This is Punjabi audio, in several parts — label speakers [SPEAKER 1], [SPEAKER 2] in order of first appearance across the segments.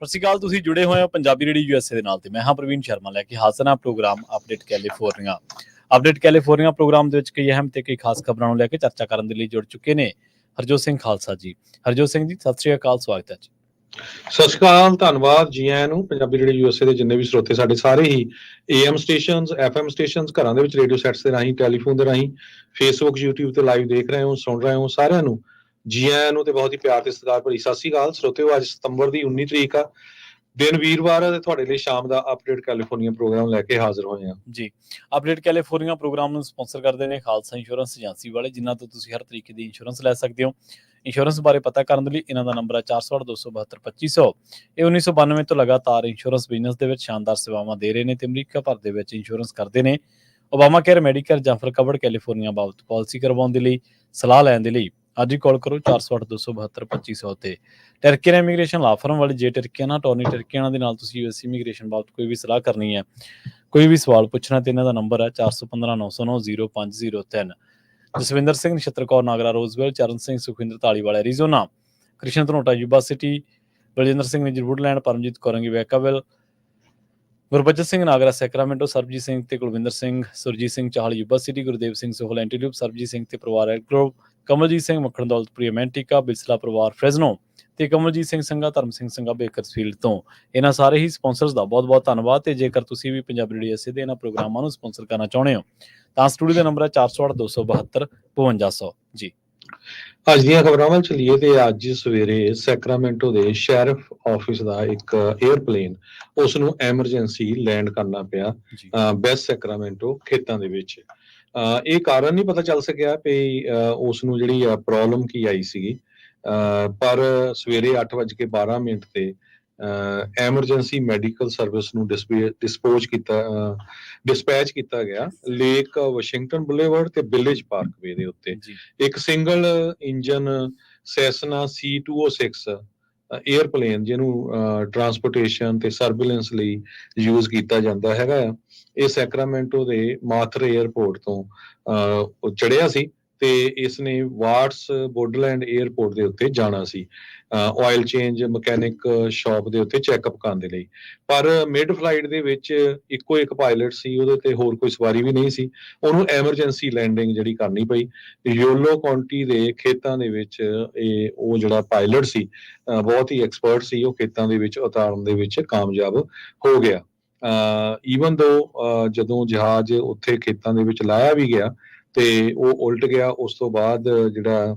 [SPEAKER 1] ਸਤਿ ਸ਼੍ਰੀ ਅਕਾਲ, ਤੁਸੀਂ ਜੁੜੇ ਹੋਏ ਹੋ ਪੰਜਾਬੀ ਰੇਡੀਓ ਯੂਐਸਏ ਦੇ ਨਾਲ ਤੇ ਮੈਂ ਹਾਂ ਪ੍ਰਵੀਨ ਸ਼ਰਮਾ ਲੈ ਕੇ ਹਾਜ਼ਰ ਹਾਂ program update California update California program ਦੇ ਵਿੱਚ ਕਈ ਅਹਿਮ ਤੇ ਕਈ ਖਾਸ ਖਬਰਾਂ ਨੂੰ ਲੈ ਕੇ ਚਰਚਾ ਕਰਨ ਦੇ ਲਈ ਜੁੜ ਚੁੱਕੇ ਨੇ ਹਰਜੋਤ ਸਿੰਘ ਖਾਲਸਾ ਜੀ। ਹਰਜੋਤ ਸਿੰਘ ਜੀ, ਸਤਿ ਸ਼੍ਰੀ ਅਕਾਲ, ਸਵਾਗਤ ਹੈ ਜੀ।
[SPEAKER 2] ਸਤਿ ਸ਼੍ਰੀ ਅਕਾਲ, ਧੰਨਵਾਦ ਜੀ ਆਇਆਂ ਨੂੰ। ਪੰਜਾਬੀ ਰੇਡੀਓ ਯੂਐਸਏ ਦੇ ਜਿੰਨੇ ਵੀ ਸਰੋਤੇ ਸਾਡੇ ਸਾਰੇ ਹੀ ਏਐਮ ਸਟੇਸ਼ਨਸ ਐਫਐਮ ਸਟੇਸ਼ਨਸ ਘਰਾਂ ਦੇ ਵਿੱਚ ਰੇਡੀਓ ਸੈਟਸ ਦੇ ਰਾਹੀਂ, ਟੈਲੀਫੋਨ ਦੇ ਰਾਹੀਂ ਫੇਸਬੁੱਕ YouTube ਤੇ ਲਾਈਵ ਦੇਖ ਰਹੇ ਹੋ, ਸੁਣ ਰਹੇ ਹੋ ਸਾਰਿਆਂ ਨੂੰ। ਜੀ ਆਇਆਂ ਨੂੰ ਤੇ ਬਹੁਤ ਹੀ ਪਿਆਰ ਤੇ ਸਤਿਕਾਰ ਭਰੀ। ਸਤਿ ਸ਼੍ਰੀ ਅਕਾਲ, ਸਰੋਤਿਓ, ਅੱਜ ਸਤੰਬਰ ਦੀ 19 ਤਰੀਕ ਆ। ਦਿਨ ਵੀਰਵਾਰ ਹੈ ਤੇ ਤੁਹਾਡੇ ਲਈ ਸ਼ਾਮ ਦਾ ਅਪਡੇਟ ਕੈਲੀਫੋਰਨੀਆ ਪ੍ਰੋਗਰਾਮ ਲੈ ਕੇ ਹਾਜ਼ਰ ਹੋਏ ਹਾਂ
[SPEAKER 1] ਜੀ, ਅਪਡੇਟ ਕੈਲੀਫੋਰਨੀਆ ਪ੍ਰੋਗਰਾਮ ਨੂੰ ਸਪਾਂਸਰ ਕਰਦੇ ਨੇ ਖਾਲਸਾ ਇੰਸ਼ੋਰੈਂਸ ਏਜੰਸੀ ਵਾਲੇ, ਜਿਨ੍ਹਾਂ ਤੋਂ ਤੁਸੀਂ ਹਰ ਤਰੀਕੇ ਦੀ ਇੰਸ਼ੋਰੈਂਸ ਲੈ ਸਕਦੇ ਹੋ। ਇੰਸ਼ੋਰੈਂਸ ਬਾਰੇ ਪਤਾ ਕਰਨ ਦੇ ਲਈ ਇਹਨਾਂ ਦਾ ਨੰਬਰ ਹੈ 4827272500 ਇਹ 1992 ਤੋਂ ਲਗਾਤਾਰ ਇੰਸ਼ੋਰੈਂਸ ਬਿਜ਼ਨਸ ਦੇ ਵਿੱਚ ਸ਼ਾਨਦਾਰ ਸੇਵਾਵਾਂ ਦੇ ਰਹੇ ਨੇ ਤੇ ਅਮਰੀਕਾ ਭਰ ਦੇ ਵਿੱਚ ਇੰਸ਼ੋਰੈਂਸ ਕਰਦੇ ਨੇ। ਓਬਾਮਾ ਕੇਅਰ ਮੈਡੀਕਲ ਜਾਂ ਫਿਰ ਕਵਰਡ ਕੈਲੀਫੋਰਨੀਆ ਬਾਬਤ ਪਾਲਿਸੀ ਕਰਵਾਉਣ ਦੇ ਲਈ, ਸਲਾਹ ਲੈਣ ਦੇ ਲਈ। ਅੱਜ ਹੀ ਕਾਲ ਕਰੋ 4827272500 ਤੇ। ਟਰਕੀਅਨ ਇਮੀਗ੍ਰੇਸ਼ਨ ਲਾ ਫਰਮ ਵਾਲੇ ਜੇ ਟਰਕੀਅਨ ਟੋਨੀ ਟਰਕੀਅਨ ਦੇ ਨਾਲ ਤੁਸੀਂ ਯੂਐਸ ਇਮੀਗ੍ਰੇਸ਼ਨ ਬਾਬਤ ਕੋਈ ਵੀ ਸਲਾਹ ਕਰਨੀ ਹੈ ਕੋਈ ਵੀ ਸਵਾਲ ਪੁੱਛਣਾ ਤੇ ਇਹਨਾਂ ਦਾ ਨੰਬਰ ਹੈ 4159090503 Jaswinder Singh Nachhattar Kaur Nagra Roseville Charan Singh Sukhwinder Dhaliwal Arizona. Krishan Dhanota Yuba City. Baljinder Singh Nijjar Woodland Paramjit ਕੌਰੰਗੀ Vacaville Gurbachan Singh Nagra Sacramento Sarabjit Singh ਤੇ Kulwinder Singh. Surjit Singh Chahal Yuba City. Gurdev Singh Sohal ਐਂਟੀਟਿਊਬ ਸਰਬਜੀਤ ਸਿੰਘ ਤੇ ਪਰਿਵਾਰ ਐਗਰੋ ਕਮਲਜੀਤ ਸਿੰਘ ਮੱਖਣ ਦੌਲਤਪੁਰੀ ਅਮੈਂਟਿਕਾ ਬਿਸਲਾ ਪਰਿਵਾਰ ਫ੍ਰੈਜ਼ਨੋ ਤੇ ਕਮਲਜੀਤ ਸਿੰਘ ਸੰਘਾ ਧਰਮ ਸਿੰਘ ਸੰਘਾ ਬੇਕਰਸਫੀਲਡ ਤੋਂ। ਇਹਨਾਂ ਸਾਰੇ ਹੀ ਸਪਾਂਸਰਸ ਦਾ ਬਹੁਤ-ਬਹੁਤ ਧੰਨਵਾਦ ਤੇ ਜੇਕਰ ਤੁਸੀਂ ਵੀ ਪੰਜਾਬੀ ਰੇਡੀਓ ਐਸੇ ਦੇ ਇਹਨਾਂ ਪ੍ਰੋਗਰਾਮਾਂ ਨੂੰ ਸਪਾਂਸਰ ਕਰਨਾ ਚਾਹੁੰਦੇ ਹੋ ਤਾਂ ਸਟੂਡੀਓ ਦਾ ਨੰਬਰ ਹੈ 482272 5500 ਜੀ।
[SPEAKER 2] ਅੱਜ ਦੀਆਂ ਖਬਰਾਂ ਵੱਲ ਚੱਲੀਏ ਤੇ ਅੱਜ ਸਵੇਰੇ ਸੈਕਰਾਮੈਂਟੋ ਦੇ ਸ਼ੈਰਿਫ ਆਫਿਸ ਦਾ ਇੱਕ 에ਅਰਪਲੇਨ ਉਸ ਨੂੰ ਐਮਰਜੈਂਸੀ ਲੈਂਡ ਕਰਨਾ ਪਿਆ
[SPEAKER 1] ਜੀ।
[SPEAKER 2] ਬੈਸਟ ਸੈਕਰਾਮੈਂਟੋ ਖੇਤਾਂ ਦੇ ਵਿੱਚ। ਇਹ ਕਾਰਨ ਨਹੀਂ ਪਤਾ ਚੱਲ ਸਕਿਆ ਕਿ ਉਸ ਨੂੰ ਜਿਹੜੀ ਪ੍ਰੋਬਲਮ ਕੀ ਆਈ ਸੀਗੀ। ਪਰ ਸਵੇਰੇ 8:12 ਮਿੰਟ ਤੇ ਐਮਰਜੈਂਸੀ ਮੈਡੀਕਲ ਸਰਵਿਸ ਨੂੰ ਡਿਸਪੋਜ਼ ਕੀਤਾ ਡਿਸਪੈਚ ਕੀਤਾ ਗਿਆ ਲੇਕ ਵਾਸ਼ਿੰਗਟਨ ਬੁਲੇਵਰਡ ਤੇ ਵਿਲੇਜ ਪਾਰਕਵੇ ਦੇ ਉੱਤੇ। ਇੱਕ single engine Cessna C206 airplane ਜਿਹਨੂੰ ਟਰਾਂਸਪੋਰਟੇਸ਼ਨ ਤੇ ਸਰਵੇਲੈਂਸ ਲਈ ਯੂਜ਼ ਕੀਤਾ ਜਾਂਦਾ ਹੈਗਾ ਆ। ਇਹ ਸੈਕਰਾਮੈਂਟੋ ਦੇ ਮਾਥਰ 에ਅਰਪੋਰਟ ਤੋਂ ਅਹ, ਚੜਿਆ ਸੀ ਤੇ ਇਸ ਨੇ ਵਾਟਸ ਬੋਰਡਲੈਂਡ 에ਅਰਪੋਰਟ ਦੇ ਉੱਤੇ ਜਾਣਾ ਸੀ ਆਇਲ ਚੇਂਜ ਮਕੈਨਿਕ ਸ਼ਾਪ ਦੇ ਉੱਤੇ ਚੈੱਕਅਪ ਕਰਨ ਦੇ ਲਈ। ਪਰ ਮਿਡ ਫਲਾਈਟ ਦੇ ਵਿੱਚ ਇੱਕੋ ਇੱਕ ਪਾਇਲਟ ਸੀ ਉਹਦੇ ਤੇ ਹੋਰ ਕੋਈ ਸਵਾਰੀ ਵੀ ਨਹੀਂ ਸੀ। ਉਹਨੂੰ ਐਮਰਜੈਂਸੀ ਲੈਂਡਿੰਗ ਜਿਹੜੀ ਕਰਨੀ ਪਈ। ਯੋਲੋ ਕਾਉਂਟੀ ਦੇ ਖੇਤਾਂ ਦੇ ਵਿੱਚ ਇਹ ਉਹ ਜਿਹੜਾ ਪਾਇਲਟ ਸੀ ਬਹੁਤ ਹੀ ਐਕਸਪਰਟ ਸੀ ਉਹ ਖੇਤਾਂ ਦੇ ਵਿੱਚ ਉਤਾਰਨ ਦੇ ਵਿੱਚ ਕਾਮਯਾਬ ਹੋ ਗਿਆ। ਈਵਨ ਦੋ ਜਦੋਂ ਜਹਾਜ਼ ਉੱਥੇ ਖੇਤਾਂ ਦੇ ਵਿੱਚ ਲਾਇਆ ਵੀ ਗਿਆ ਤੇ ਉਹ ਉਲਟ ਗਿਆ, ਉਸ ਤੋਂ ਬਾਅਦ ਜਿਹੜਾ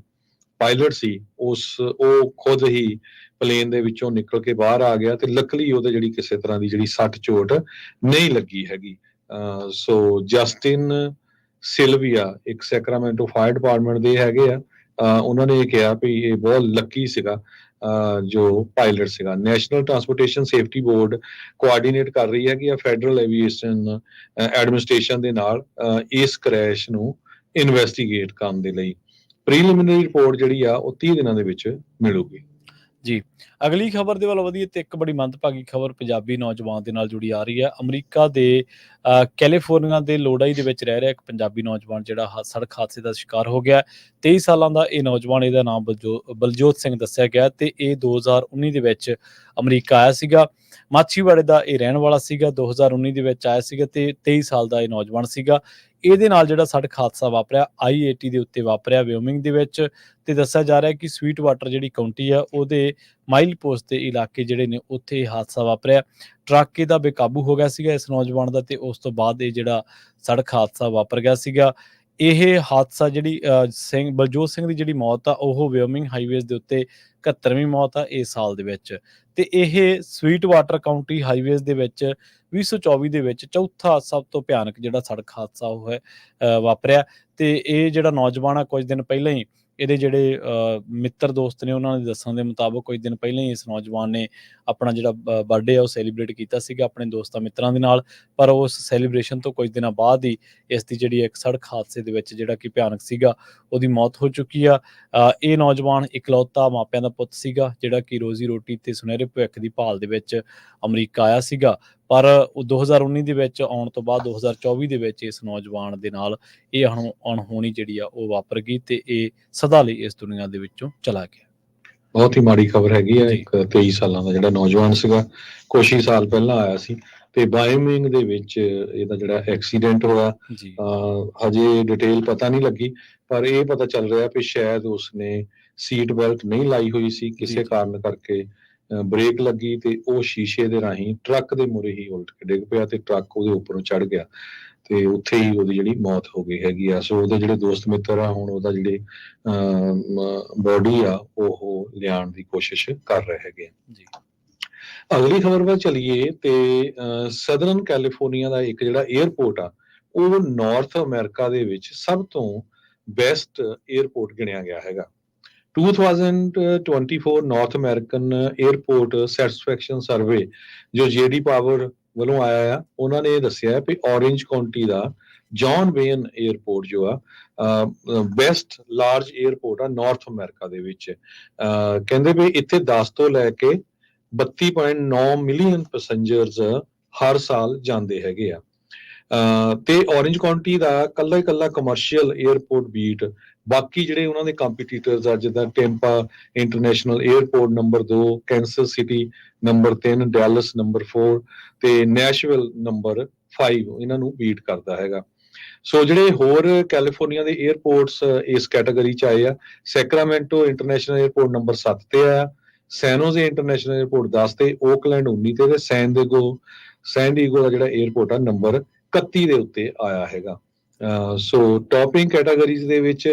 [SPEAKER 2] ਪਾਇਲਟ ਸੀ, ਉਸ, ਉਹ ਖੁਦ ਹੀ ਪਲੇਨ ਦੇ ਵਿੱਚੋਂ ਨਿਕਲ ਕੇ ਬਾਹਰ ਆ ਗਿਆ ਤੇ ਲੱਕਲੀ ਉਹਦੇ ਜਿਹੜੀ ਕਿਸੇ ਤਰ੍ਹਾਂ ਦੀ ਜਿਹੜੀ ਸੱਟ ਚੋਟ ਨਹੀਂ ਲੱਗੀ ਹੈਗੀ। ਅਹ ਸੋ ਜਸਟਿਨ ਸਿਲਵੀਆ ਇੱਕ ਸੈਕਰਾਮੈਂਟੋ ਫਾਇਰ ਡਿਪਾਰਟਮੈਂਟ ਦੇ ਹੈਗੇ ਆ। ਉਹਨਾਂ ਨੇ ਇਹ ਕਿਹਾ ਵੀ ਇਹ ਬਹੁਤ ਲੱਕੀ ਸੀਗਾ। ਜੋ ਪਾਇਲਟ ਸੀਗਾ National Transportation Safety Board coordinate ਕਰ ਰਹੀ ਹੈ ਕਿ ਫੈਡਰਲ ਐਵੀਏਸ਼ਨ ਐਡਮਿਨਿਸਟ੍ਰੇਸ਼ਨ ਦੇ ਨਾਲ ਇਸ ਕ੍ਰੈਸ਼ ਨੂੰ ਇਨਵੈਸਟੀਗੇਟ ਕਰਨ ਦੇ ਲਈ ਪ੍ਰੀਲਿਮਿਨਰੀ ਰਿਪੋਰਟ ਜਿਹੜੀ ਆ, ਉਹ 30 ਦਿਨਾਂ ਦੇ ਵਿੱਚ ਮਿਲੂਗੀ। ਜੀ।
[SPEAKER 1] ਅਗਲੀ ਖਬਰ ਦੇ ਵੱਲ ਵਧੀਏ ਤੇ ਇੱਕ ਬੜੀ ਮੰਦਭਾਗੀ ਖਬਰ ਪੰਜਾਬੀ ਨੌਜਵਾਨ ਦੇ ਨਾਲ ਜੁੜੀ ਆ ਰਹੀ ਹੈ। ਅਮਰੀਕਾ ਦੇ ਅਹ, ਕੈਲੀਫੋਰਨੀਆ ਦੇ ਲੋੜਾਈ ਦੇ ਵਿੱਚ ਰਹਿ ਰਿਹਾ ਇੱਕ ਪੰਜਾਬੀ ਨੌਜਵਾਨ ਜਿਹੜਾ ਸੜਕ ਹਾਦਸੇ ਦਾ ਸ਼ਿਕਾਰ ਹੋ ਗਿਆ। 23 ਸਾਲਾਂ ਦਾ ਇਹ ਨੌਜਵਾਨ ਇਹਦਾ ਨਾਮ ਬਲਜੋ- ਬਲਜੋਤ ਸਿੰਘ ਦੱਸਿਆ ਗਿਆ ਤੇ ਇਹ 2019 ਦੇ ਵਿੱਚ ਅਮਰੀਕਾ ਆਇਆ ਸੀਗਾ। ਮਾਛੀਵਾੜੇ ਦਾ ਇਹ ਰਹਿਣ ਵਾਲਾ ਸੀਗਾ। 2019 ਦੇ ਵਿੱਚ ਆਇਆ ਸੀਗਾ ਤੇ 23 ਸਾਲ ਦਾ ਇਹ ਨੌਜਵਾਨ ਸੀਗਾ। ਇਹਦੇ ਨਾਲ ਜਿਹੜਾ ਸੜਕ ਹਾਦਸਾ ਵਾਪਰਿਆ I-80 ਦੇ ਉੱਤੇ ਵਾਪਰਿਆ ਵਿਓਮਿੰਗ ਦੇ ਵਿੱਚ ਤੇ ਦੱਸਿਆ ਜਾ ਰਿਹਾ ਕਿ ਸਵੀਟ ਵਾਟਰ ਜਿਹੜੀ ਕਾਉਂਟੀ ਆ ਉਹਦੇ ਮਾਈਲ ਪੋਸਟ ਦੇ ਇਲਾਕੇ ਜਿਹੜੇ ਨੇ ਉੱਥੇ ਇਹ ਹਾਦਸਾ ਵਾਪਰਿਆ। ਟਰੱਕ ਇਹਦਾ ਬੇਕਾਬੂ ਹੋ ਗਿਆ ਸੀਗਾ ਇਸ ਨੌਜਵਾਨ ਦਾ ਤੇ ਉਸ ਤੋਂ ਬਾਅਦ ਇਹ ਜਿਹੜਾ ਸੜਕ ਹਾਦਸਾ ਵਾਪਰ ਗਿਆ ਸੀਗਾ। ਇਹ ਹਾਦਸਾ ਜਿਹੜੀ ਅਹ, ਸਿੰਘ ਬਲਜੋਤ ਸਿੰਘ ਦੀ ਜਿਹੜੀ ਮੌਤ ਆ ਉਹ ਵਿਓਮਿੰਗ ਹਾਈਵੇਜ਼ ਦੇ ਉੱਤੇ 71ਵੀਂ ਮੌਤ ਆ ਇਸ ਸਾਲ ਦੇ ਵਿੱਚ। ਤੇ ਇਹ ਸਵੀਟ ਵਾਟਰ ਕਾਉਂਟੀ ਹਾਈਵੇਜ਼ ਦੇ ਵਿੱਚ 2024 ਦੇ ਵਿੱਚ ਚੌਥਾ ਸਭ ਤੋਂ ਭਿਆਨਕ ਜਿਹੜਾ ਸੜਕ ਹਾਦਸਾ ਉਹ ਹੈ ਅਹ, ਵਾਪਰਿਆ। ਤੇ ਇਹ ਜਿਹੜਾ ਨੌਜਵਾਨ ਆ ਕੁਝ ਦਿਨ ਪਹਿਲਾਂ ਹੀ ਇਹਦੇ ਜਿਹੜੇ ਮਿੱਤਰ ਦੋਸਤ ਨੇ ਉਹਨਾਂ ਦੇ ਦੱਸਣ ਦੇ ਮੁਤਾਬਕ ਕੁਝ ਦਿਨ ਪਹਿਲਾਂ ਹੀ ਇਸ ਨੌਜਵਾਨ ਨੇ ਆਪਣਾ ਜਿਹੜਾ ਬਰਥਡੇ ਆ ਉਹ ਸੈਲੀਬ੍ਰੇਟ ਕੀਤਾ ਸੀਗਾ ਆਪਣੇ ਦੋਸਤਾਂ ਮਿੱਤਰਾਂ ਦੇ ਨਾਲ, ਪਰ ਉਸ ਸੈਲੀਬ੍ਰੇਸ਼ਨ ਤੋਂ ਕੁਝ ਦਿਨਾਂ ਬਾਅਦ ਹੀ ਇਸ ਦੀ ਜਿਹੜੀ ਇੱਕ ਸੜਕ ਹਾਦਸੇ ਦੇ ਵਿੱਚ ਜਿਹੜਾ ਕਿ ਭਿਆਨਕ ਸੀਗਾ, ਉਹਦੀ ਮੌਤ ਹੋ ਚੁੱਕੀ ਆ। ਇਹ ਨੌਜਵਾਨ ਇਕਲੌਤਾ ਮਾਪਿਆਂ ਦਾ ਪੁੱਤ ਸੀਗਾ, ਜਿਹੜਾ ਕਿ ਰੋਜ਼ੀ ਰੋਟੀ ਤੇ ਸੁਨਹਿਰੇ ਭਵਿੱਖ ਦੀ ਭਾਲ ਦੇ ਵਿੱਚ ਅਮਰੀਕਾ ਆਇਆ ਸੀਗਾ। ਪਰ ਉਹ 2019 ਦੇ ਵਿੱਚ ਆਉਣ ਤੋਂ ਬਾਅਦ 2024 ਦੇ ਵਿੱਚ ਇਸ ਨੌਜਵਾਨ ਦੇ ਨਾਲ ਇਹ ਅਣਹੋ- ਅਣਹੋਣੀ ਜਿਹੜੀ ਆ ਉਹ ਵਾਪਰ ਗਈ ਤੇ ਇਹ ਸਦਾ ਲਈ ਇਸ ਦੁਨੀਆ ਦੇ ਵਿੱਚੋਂ ਚਲਾ ਗਿਆ
[SPEAKER 2] ਬਹੁਤ ਹੀ ਮਾੜੀ ਖਬਰ ਹੈਗੀ ਆ। ਇੱਕ 23 ਸਾਲਾਂ ਦਾ ਜਿਹੜਾ ਨੌਜਵਾਨ ਸੀਗਾ ਹੀ ਸਾਲ ਪਹਿਲਾਂ ਆਇਆ ਸੀ ਤੇ ਬਾਇਓਮਿੰਗ ਦੇ ਵਿੱਚ ਇਹਦਾ ਜਿਹੜਾ ਐਕਸੀਡੈਂਟ ਹੋਇਆ ਹਜੇ ਡਿਟੇਲ ਪਤਾ ਨਹੀਂ ਲੱਗੀ ਪਰ ਇਹ ਪਤਾ ਚੱਲ ਰਿਹਾ ਕਿ ਸ਼ਾਇਦ ਉਸਨੇ ਸੀਟ ਬੈਲਟ ਨਹੀਂ ਲਾਈ ਹੋਈ ਸੀ ਕਿਸੇ। ਕਾਰਨ ਕਰਕੇ ਬ੍ਰੇਕ ਲੱਗੀ ਤੇ ਉਹ ਸ਼ੀਸ਼ੇ ਦੇ ਰਾਹੀਂ ਟਰੱਕ ਦੇ ਮੂਹਰੇ ਹੀ ਉਲਟ ਕੇ ਡਿੱਗ ਪਿਆ ਤੇ ਟਰੱਕ ਉਹਦੇ ਉੱਪਰੋਂ ਚੜ ਗਿਆ ਤੇ ਉੱਥੇ ਹੀ ਉਹਦੀ ਜਿਹੜੀ ਮੌਤ ਹੋ ਗਈ ਹੈਗੀ ਆ। ਸੋ ਉਹਦੇ ਜਿਹੜੇ ਦੋਸਤ ਮਿੱਤਰ ਆ ਹੁਣ ਉਹਦਾ ਜਿਹੜੇ ਬੋਡੀ ਆ ਉਹ ਲਿਆਉਣ ਦੀ ਕੋਸ਼ਿਸ਼ ਕਰ ਰਹੇ ਹੈਗੇ ਆ।
[SPEAKER 1] ਜੀ।
[SPEAKER 2] ਅਗਲੀ ਖਬਰ ਵੱਲ ਚਲੀਏ ਤੇ ਸਦਰਨ ਕੈਲੀਫੋਰਨੀਆ ਦਾ ਇੱਕ ਜਿਹੜਾ 에ਅਰਪੋਰਟ ਆ ਉਹ ਨਾਰਥ ਅਮਰੀਕਾ ਦੇ ਵਿੱਚ ਸਭ ਤੋਂ ਬੈਸਟ 에ਅਰਪੋਰਟ ਗਿਣਿਆ ਗਿਆ ਹੈਗਾ। 2024 North American airport satisfaction survey ਜੋ ਜੀਡੀ ਪਾਵਰ ਵੱਲੋਂ ਆਇਆ ਆ, ਉਹਨਾਂ ਨੇ ਦੱਸਿਆ ਕਿ ਔਰੇਂਜ ਕਾਉਂਟੀ ਦਾ ਜੌਨ ਵੇਨ 에ਅਰਪੋਰਟ ਜੋ ਆ ਬੈਸਟ ਲਾਰਜ 에ਅਰਪੋਰਟ ਆ ਨਾਰਥ ਅਮਰੀਕਾ ਦੇ ਵਿੱਚ। ਕਹਿੰਦੇ ਵੀ ਇੱਥੇ 10 ਤੋਂ ਲੈ ਕੇ 32.9 ਮਿਲੀਅਨ ਪੈਸੇਂਜਰਸ ਹਰ ਸਾਲ ਜਾਂਦੇ ਹੈਗੇ ਆ। ਤੇ ਔਰੇਂਜ ਕਾਉਂਟੀ ਦਾ ਕੱਲਾ ਹੀ ਕੱਲਾ ਕਮਰਸ਼ੀਅਲ 에ਅਰਪੋਰਟ ਬੀਟ ਬਾਕੀ ਜਿਹੜੇ ਉਹਨਾਂ ਦੇ ਕੰਪੀਟੀਟਰਸ ਆ, ਜਿੱਦਾਂ Tampa International airport number 2 Kansas City number 3 Dallas number 4 ਤੇ ਨੈਸ਼ਵਿਲ ਨੰਬਰ 5 ਇਹਨਾਂ ਨੂੰ ਬੀਟ ਕਰਦਾ ਹੈਗਾ। ਸੋ ਜਿਹੜੇ ਹੋਰ ਕੈਲੀਫੋਰਨੀਆ ਦੇ 에ਅਰਪੋਰਟਸ ਇਸ ਕੈਟਾਗਰੀ ਚ ਆਏ ਆ ਸੈਕਰਾਮੈਂਟੋ ਇੰਟਰਨੈਸ਼ਨਲ 에ਅਰਪੋਰਟ ਨੰਬਰ 7 ਤੇ ਆ ਸੈਨੋਜ਼ੇ ਇੰਟਰਨੈਸ਼ਨਲ 에ਅਰਪੋਰਟ 10 ਤੇ ਓਕਲੈਂਡ 19 ਤੇ ਤੇ ਸੈਨ ਡੇਗੋ ਸੈਨ ਡੀਗੋ ਦਾ ਜਿਹੜਾ 에ਅਰਪੋਰਟ ਆ ਨੰਬਰ 31 ਦੇ ਉੱਤੇ ਆਇਆ ਹੈਗਾ। ਸੋ ਟੌਪਿੰਗ ਕੈਟਾਗਰੀਜ਼ ਦੇ ਵਿੱਚ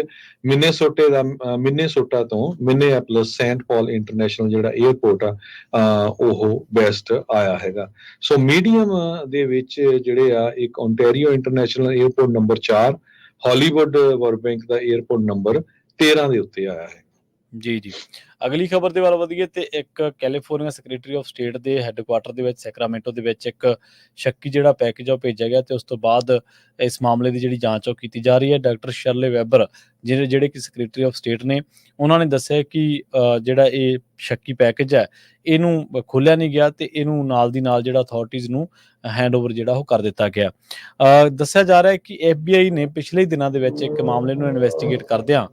[SPEAKER 2] ਮਿਨੇਸੋਟੇ ਦਾ ਮਿਨੇਸੋਟਾ ਤੋਂ ਮਿਨੇਪਲਸ ਸੈਂਟ ਪਾਲ ਇੰਟਰਨੈਸ਼ਨਲ ਜਿਹੜਾ 에ਅਰਪੋਰਟ ਆ ਉਹ ਬੈਸਟ ਆਇਆ ਹੈਗਾ। ਸੋ ਮੀਡੀਅਮ ਦੇ ਵਿੱਚ ਜਿਹੜੇ ਆ, ਇੱਕ Ontario International airport number 4 Hollywood Burbank ਦਾ 에ਅਰਪੋਰਟ ਨੰਬਰ 13 ਦੇ ਉੱਤੇ ਆਇਆ ਹੈ।
[SPEAKER 1] ਜੀ ਜੀ। ਅਗਲੀ ਖਬਰ ਦੇ ਵੱਲ ਵਧੀਏ ਤੇ ਇੱਕ ਕੈਲੀਫੋਰਨੀਆ ਸੈਕਟਰੀ ਆਫ ਸਟੇਟ ਦੇ ਹੈੱਡਕੁਆਟਰ ਦੇ ਵਿੱਚ ਸੈਕਰਾਮੈਂਟੋ ਦੇ ਵਿੱਚ ਇੱਕ ਸ਼ੱਕੀ ਜਿਹੜਾ ਪੈਕੇਜ ਆ ਭੇਜਿਆ ਗਿਆ ਤੇ ਉਸ ਤੋਂ ਬਾਅਦ ਇਸ ਮਾਮਲੇ ਦੀ ਜਿਹੜੀ ਜਾਂਚ ਉਹ ਕੀਤੀ ਜਾ ਰਹੀ ਹੈ। ਡਾਕਟਰ ਸ਼ਰਲੇ ਵੈਬਰ ਜਿਹੜੇ ਜਿਹੜੇ ਕਿ ਸੈਕਟਰੀ ਆਫ ਸਟੇਟ ਨੇ ਉਹਨਾਂ ਨੇ ਦੱਸਿਆ ਕਿ ਜਿਹੜਾ ਇਹ ਸ਼ੱਕੀ ਪੈਕੇਜ ਹੈ ਇਹਨੂੰ ਖੋਲਿਆ ਨਹੀਂ ਗਿਆ ਤੇ ਇਹਨੂੰ ਨਾਲ ਦੀ ਨਾਲ ਜਿਹੜਾ ਅਥਾਰਟੀਆਂ ਨੂੰ ਹੈਂਡਓਵਰ ਜਿਹੜਾ ਉਹ ਕਰ ਦਿੱਤਾ ਗਿਆ। ਅ, ਦੱਸਿਆ ਜਾ ਰਿਹਾ ਹੈ ਕਿ FBI ਨੇ ਪਿਛਲੇ ਦਿਨਾਂ ਦੇ ਵਿੱਚ ਇੱਕ ਮਾਮਲੇ ਨੂੰ ਇਨਵੈਸਟੀਗੇਟ ਕਰਦਿਆਂ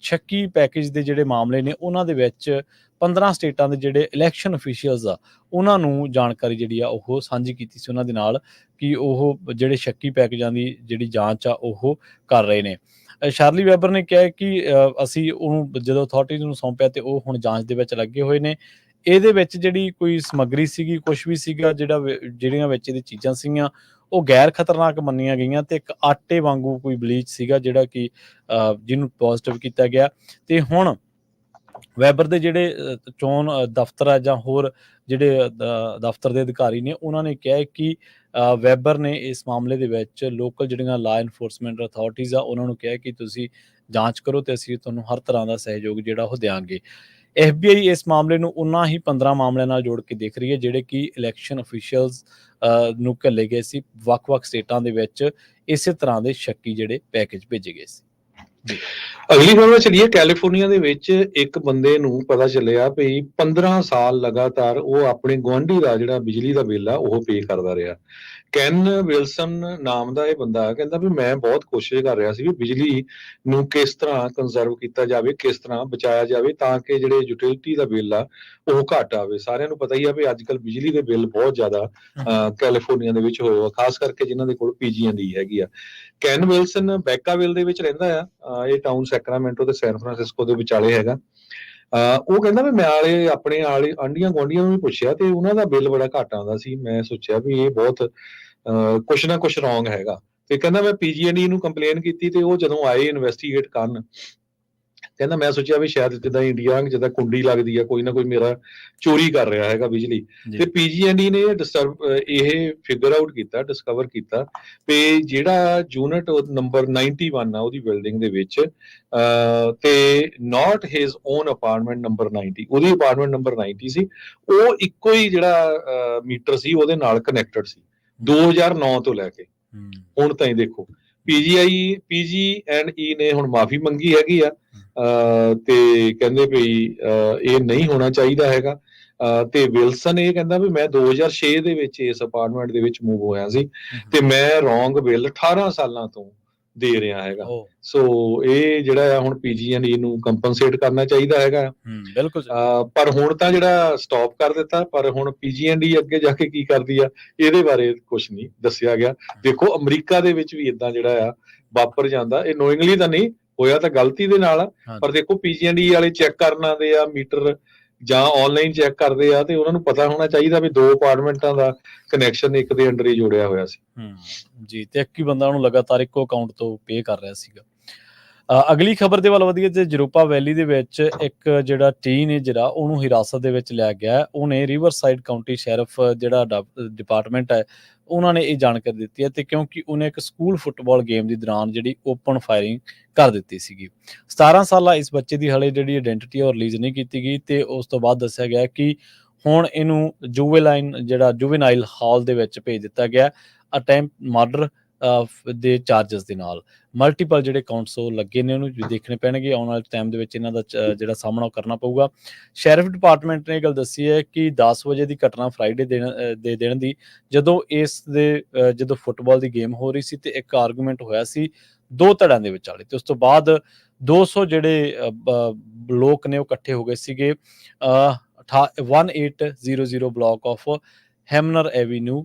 [SPEAKER 1] ਸ਼ੱਕੀ ਪੈਕੇਜ ਦੇ ਜਿਹੜੇ ਮਾਮਲੇ ਨੇ, ਉਹਨਾਂ ਦੇ ਵਿੱਚ 15 ਸਟੇਟਾਂ ਦੇ ਜਿਹੜੇ ਇਲੈਕਸ਼ਨ ਅਫੀਸ਼ੀਅਲਸ ਆ, ਉਹਨਾਂ ਨੂੰ ਜਾਣਕਾਰੀ ਜਿਹੜੀ ਆ, ਉਹ ਸਾਂਝੀ ਕੀਤੀ ਸੀ ਉਹਨਾਂ ਦੇ ਨਾਲ ਕਿ ਉਹ ਜਿਹੜੇ ਸ਼ੱਕੀ ਪੈਕੇਜਾਂ ਦੀ ਜਿਹੜੀ ਜਾਂਚ ਆ, ਉਹ ਕਰ ਰਹੇ ਨੇ। ਸ਼ਾਰਲੀ ਵੈਬਰ ਨੇ ਕਿਹਾ ਕਿ ਅਸੀਂ ਉਹਨੂੰ ਜਦੋਂ ਅਥਾਰਟੀਜ਼ ਨੂੰ ਸੌਂਪਿਆ ਤੇ ਉਹ ਹੁਣ ਜਾਂਚ ਦੇ ਵਿੱਚ ਲੱਗੇ ਹੋਏ ਨੇ। ਇਹਦੇ ਵਿੱਚ ਜਿਹੜੀ ਕੋਈ ਸਮੱਗਰੀ ਸੀਗੀ ਕੁਝ ਵੀ ਸੀਗਾ, ਜਿਹੜਾ ਜਿਹੜੀਆਂ ਵਿੱਚ ਇਹਦੀ ਚੀਜ਼ਾਂ ਸੀਗੀਆਂ ਉਹ ਗੈਰ ਖਤਰਨਾਕ ਮੰਨੀਆਂ ਗਈਆਂ ਤੇ ਇੱਕ ਆਟੇ ਵਾਂਗੂ ਕੋਈ ਬਲੀਚ ਸੀਗਾ ਜਿਹੜਾ ਕਿ ਜਿਹਨੂੰ ਪੋਜ਼ਿਟਿਵ ਕੀਤਾ ਗਿਆ। ਤੇ ਹੁਣ ਵੈਬਰ ਦੇ ਜਿਹੜੇ ਚੋਣ ਦਫ਼ਤਰ ਆ ਜਾਂ ਹੋਰ ਜਿਹੜੇ ਦਫ਼ਤਰ ਦੇ ਅਧਿਕਾਰੀ ਨੇ, ਉਹਨਾਂ ਨੇ ਕਿਹਾ ਕਿ ਵੈਬਰ ਨੇ ਇਸ ਮਾਮਲੇ ਦੇ ਵਿੱਚ ਲੋਕਲ ਜਿਹੜੀਆਂ ਲਾ ਐਨਫੋਰਸਮੈਂਟ ਅਥਾਰਟੀਆਂ ਆ, ਉਹਨਾਂ ਨੂੰ ਕਿਹਾ ਕਿ ਤੁਸੀਂ ਜਾਂਚ ਕਰੋ ਤੇ ਅਸੀਂ ਤੁਹਾਨੂੰ ਹਰ ਤਰ੍ਹਾਂ ਦਾ ਸਹਿਯੋਗ ਜਿਹੜਾ ਉਹ ਦੇਵਾਂਗੇ FBI ਇਸ ਮਾਮਲੇ ਨੂੰ ਉਨਾ ਹੀ 15 ਮਾਮਲਿਆਂ ਨਾਲ ਜੋੜ ਕੇ ਦੇਖ ਰਹੀ ਹੈ, ਜਿਹੜੇ ਕਿ ਇਲੈਕਸ਼ਨ ਅਫੀਸ਼ੀਅਲਸ ਨੂੰ ਘੱਲੇ ਗਏ ਸੀ। ਵੱਖ-ਵੱਖ ਸਟੇਟਾਂ ਦੇ ਵਿੱਚ ਇਸੇ ਤਰ੍ਹਾਂ ਦੇ ਸ਼ੱਕੀ ਜਿਹੜੇ ਪੈਕੇਜ ਭੇਜੇ ਗਏ ਸੀ।
[SPEAKER 2] ਅਗਲੀ ਖਬਰ ਚਲੀਏ ਕੈਲੀਫੋਰਨੀਆ ਦੇ ਵਿੱਚ ਇੱਕ ਬੰਦੇ ਨੂੰ ਪਤਾ ਚੱਲਿਆ ਵੀ 15 ਸਾਲ ਲਗਾਤਾਰ ਉਹ ਆਪਣੇ ਗੁਆਂਢੀ ਦਾ ਜਿਹੜਾ ਬਿਜਲੀ ਦਾ ਬਿੱਲ ਆ, ਉਹ ਪੇ ਕਰਦਾ ਰਿਹਾ। ਕੈਨ ਵਿਲਸਨ ਨਾਮ ਦਾ ਇਹ ਬੰਦਾ ਕਹਿੰਦਾ ਵੀ ਮੈਂ ਬਹੁਤ ਕੋਸ਼ਿਸ਼ ਕਰ ਰਿਹਾ ਸੀ ਵੀ ਬਿਜਲੀ ਨੂੰ ਕਿਸ ਤਰ੍ਹਾਂ ਕੰਜ਼ਰਵ ਕੀਤਾ ਜਾਵੇ ਕਿਸ ਤਰ੍ਹਾਂ ਬਚਾਇਆ ਜਾਵੇ ਤਾਂ ਕਿ ਜਿਹੜੇ ਯੂਟਿਲਿਟੀ ਦਾ ਬਿੱਲ ਆ ਉਹ ਘੱਟ ਆਵੇ। ਸਾਰਿਆਂ ਨੂੰ ਪਤਾ ਹੀ ਆ ਵੀ ਅੱਜ ਕੱਲ ਬਿਜਲੀ ਦੇ ਬਿੱਲ ਬਹੁਤ ਜ਼ਿਆਦਾ ਅਹ, ਕੈਲੀਫੋਰਨੀਆ ਦੇ ਵਿੱਚ ਹੋਏ ਆ ਖਾਸ ਕਰਕੇ ਜਿਨ੍ਹਾਂ ਦੇ ਕੋਲ ਪੀਜੀਐਨਡੀ ਹੈਗੀ ਆ। ਕੈਨ ਵਿਲਸਨ ਬੈਕਾਵਿਲ ਦੇ ਵਿੱਚ ਰਹਿੰਦਾ ਆ ਇਹ ਟਾਊਨ ਸੈਕਰਾਮੈਂਟੋ ਤੇ ਸੈਨ ਫਰਾਂਸਿਸਕੋ ਦੇ ਵਿਚਾਲੇ ਹੈਗਾ। ਉਹ ਕਹਿੰਦਾ ਵੀ ਮੈਂ ਆਲੇ, ਆਪਣੇ ਆਲੇ ਆਂਡੀਆਂ ਗੁਆਂਢੀਆਂ ਨੂੰ ਵੀ ਪੁੱਛਿਆ ਤੇ ਉਹਨਾਂ ਦਾ ਬਿੱਲ ਬੜਾ ਘੱਟ ਆਉਂਦਾ ਸੀ। ਮੈਂ ਸੋਚਿਆ ਵੀ ਇਹ ਬਹੁਤ, ਅਹ ਕੁਛ ਨਾ ਕੁਛ ਰੋਂਗ ਹੈਗਾ। ਤੇ ਕਹਿੰਦਾ ਮੈਂ ਪੀਜੀਐਨਡੀ ਨੂੰ ਕੰਪਲੇਨ ਕੀਤੀ ਤੇ ਉਹ ਜਦੋਂ ਆਏ ਇਨਵੈਸਟੀਗੇਟ ਕਰਨ ਕਹਿੰਦਾ ਮੈਂ ਸੋਚਿਆ ਵੀ ਸ਼ਾਇਦ ਜਿੱਦਾਂ ਇੰਡੀਆ ਜਿੱਦਾਂ ਕੁੰਡੀ ਲੱਗਦੀ ਆ ਕੋਈ ਨਾ ਕੋਈ ਮੇਰਾ ਚੋਰੀ ਕਰ ਰਿਹਾ ਹੈਗਾ ਬਿਜਲੀ। ਤੇ ਪੀਜੀਐਨਡੀ ਨੇ ਡਿਸਟਰਬ ਇਹ ਫਿਗਰ ਆਊਟ ਕੀਤਾ ਡਿਸਕਵਰ ਕੀਤਾ ਤੇ ਜਿਹੜਾ ਯੂਨਿਟ ਨੰਬਰ 91 ਆ ਉਹਦੀ ਬਿਲਡਿੰਗ ਦੇ ਵਿੱਚ ਤੇ not his own apartment number 90 ਉਹਦੀ ਅਪਾਰਟਮੈਂਟ ਨੰਬਰ 90 ਸੀ। ਉਹ ਇੱਕੋ ਹੀ ਜਿਹੜਾ ਮੀਟਰ ਸੀ ਉਹਦੇ ਨਾਲ ਕਨੈਕਟਡ ਸੀ 2009 ਤੋਂ ਲੈ ਕੇ। ਹੁਣ ਤਾਈਂ ਦੇਖੋ। ਪੀਜੀਆਈ ਪੀਜੀਐਨਈ ਨੇ ਹੁਣ ਮਾਫੀ ਮੰਗੀ ਹੈਗੀ ਆ। ਤੇ ਕਹਿੰਦੇ ਅਹ, ਇਹ ਨਹੀਂ ਹੋਣਾ ਚਾਹੀਦਾ ਹੈਗਾ। ਤੇ ਵਿਲਸਨ ਇਹ ਕਹਿੰਦਾ ਵੀ ਮੈਂ 2006 ਦੇ ਵਿੱਚ ਇਸ ਅਪਾਰਟਮੈਂਟ ਦੇ ਵਿੱਚ ਮੂਵ ਹੋਇਆ ਸੀ। ਤੇ ਮੈਂ ਰੋਂਗ ਬਿੱਲ 18 ਸਾਲਾਂ ਤੋਂ ਦੇ ਰਿਹਾ ਹੈਗਾ। ਸੋ ਇਹ ਜਿਹੜਾ ਆ ਹੁਣ ਪੀਜੀਐਨਈ ਨੂੰ ਕੰਪਨਸੇਟ ਕਰਨਾ ਚਾਹੀਦਾ ਹੈਗਾ।
[SPEAKER 1] ਹੂੰ ਬਿਲਕੁਲ
[SPEAKER 2] ਪਰ ਹੁਣ ਤਾਂ ਜਿਹੜਾ ਸਟਾਪ ਕਰ ਦਿੱਤਾ ਪਰ ਹੁਣ ਪੀਜੀਐਨਡੀ ਅੱਗੇ ਜਾ ਕੇ ਕੀ ਕਰਦੀ ਆ ਇਹਦੇ ਬਾਰੇ ਕੁਝ ਨਹੀਂ ਦੱਸਿਆ ਗਿਆ। ਦੇਖੋ ਅਮਰੀਕਾ ਦੇ ਵਿੱਚ ਵੀ ਇਦਾਂ ਜਿਹੜਾ ਆ ਵਾਪਰ ਜਾਂਦਾ। ਇਹ ਨੋਇੰਗਲੀ ਤਾਂ ਨਹੀਂ ਹੋਇਆ ਤਾਂ ਗਲਤੀ ਦੇ ਨਾਲ। ਪਰ ਦੇਖੋ ਪੀਜੀਐਨਡੀ ਵਾਲੇ ਚੈੱਕ ਕਰਨ ਆਉਂਦੇ ਆ ਮੀਟਰ ਜਾਂ ਆਨਲਾਈਨ ਚੈੱਕ ਕਰਦੇ ਆ ਤੇ ਉਹਨਾਂ ਨੂੰ ਪਤਾ ਹੋਣਾ ਚਾਹੀਦਾ ਵੀ ਦੋ ਅਪਾਰਟਮੈਂਟਾਂ ਦਾ ਕਨੈਕਸ਼ਨ ਇੱਕ ਦੇ ਅੰਡਰ ਹੀ ਜੋੜਿਆ ਹੋਇਆ ਸੀ।
[SPEAKER 1] ਹੂੰ, ਜੀ, ਤੇ ਇੱਕ ਹੀ ਬੰਦਾ ਉਹਨੂੰ ਲਗਾਤਾਰ ਇੱਕੋ ਅਕਾਊਂਟ ਤੋਂ ਪੇ ਕਰ ਰਿਹਾ ਸੀਗਾ। ਅਗਲੀ ਖਬਰ ਦੇ ਵੱਲ ਵਧੀਆ ਤੇ ਜਰੂਪਾ ਵੈਲੀ ਦੇ ਵਿੱਚ ਇੱਕ ਜਿਹੜਾ ਟੀਨੇਜਰ ਆ, ਉਹਨੂੰ ਹਿਰਾਸਤ ਦੇ ਵਿੱਚ ਲਿਆ ਗਿਆ। ਉਹਨੇ ਰਿਵਰਸਾਈਡ ਕਾਉਂਟੀ ਸ਼ੈਰਿਫ ਜਿਹੜਾ ਡਿਪਾਰਟਮੈਂਟ ਹੈ ਉਹਨਾਂ ਨੇ ਇਹ ਜਾਣਕਾਰੀ ਦਿੱਤੀ ਹੈ ਤੇ ਕਿਉਂਕਿ ਉਹਨੇ ਇੱਕ ਸਕੂਲ ਫੁੱਟਬਾਲ ਗੇਮ ਦੀ ਦੌਰਾਨ ਜਿਹੜੀ ਓਪਨ ਫਾਇਰਿੰਗ ਕਰ ਦਿੱਤੀ ਸੀਗੀ। 17 ਸਾਲਾ ਇਸ ਬੱਚੇ ਦੀ ਹਲੇ ਜਿਹੜੀ ਆਇਡੈਂਟੀਟੀ ਉਹ ਰਿਲੀਜ਼ ਨਹੀਂ ਕੀਤੀ ਗਈ ਤੇ ਉਸ ਤੋਂ ਬਾਅਦ ਦੱਸਿਆ ਗਿਆ ਕਿ ਹੁਣ ਇਹਨੂੰ ਜੁਵੇਲਾਈਨ ਜਿਹੜਾ ਜੁਵੇਨਾਈਲ ਹਾਲ ਦੇ ਵਿੱਚ ਭੇਜ ਦਿੱਤਾ ਗਿਆ। ਅਟੈਂਪਟ ਮਰਡਰ ਦੇ ਚਾਰजेस ਦੇ ਨਾਲ। ਮਲਟੀਪਲ ਜਿਹੜੇ ਕਾਊਂਟਸ ਉਹ ਲੱਗੇ ਨੇ ਉਹਨੂੰ ਵੀ ਦੇਖਣੇ ਪੈਣਗੇ। ਆਉਣ ਵਾਲੇ ਟਾਈਮ ਦੇ ਵਿੱਚ ਇਹਨਾਂ ਦਾ ਜਿਹੜਾ ਸਾਹਮਣਾ ਉਹ ਕਰਨਾ ਪਊਗਾ। ਸ਼ੈਰਿਫ ਡਿਪਾਰਟਮੈਂਟ ਨੇ ਇਹ ਗੱਲ ਦੱਸੀ ਹੈ ਕਿ 10 ਵਜੇ ਦੀ ਘਟਨਾ ਫਰਾਈਡੇ ਦਿਨ ਦੇ ਦਿਨ ਦੀ ਜਦੋਂ ਇਸ ਦੇ ਜਦੋਂ ਫੁੱਟਬਾਲ ਦੀ ਗੇਮ ਹੋ ਰਹੀ ਸੀ ਤੇ ਇੱਕ ਆਰਗੂਮੈਂਟ ਹੋਇਆ ਸੀ ਦੋ ਧੜਿਆਂ ਦੇ ਵਿਚਾਲੇ ਤੇ ਉਸ ਤੋਂ ਬਾਅਦ 200 ਜਿਹੜੇ ਲੋਕ ਨੇ ਉਹ ਇਕੱਠੇ ਹੋ ਗਏ ਸੀਗੇ। ਅ, ਅਠਾ- 1800 block of Hamner avenue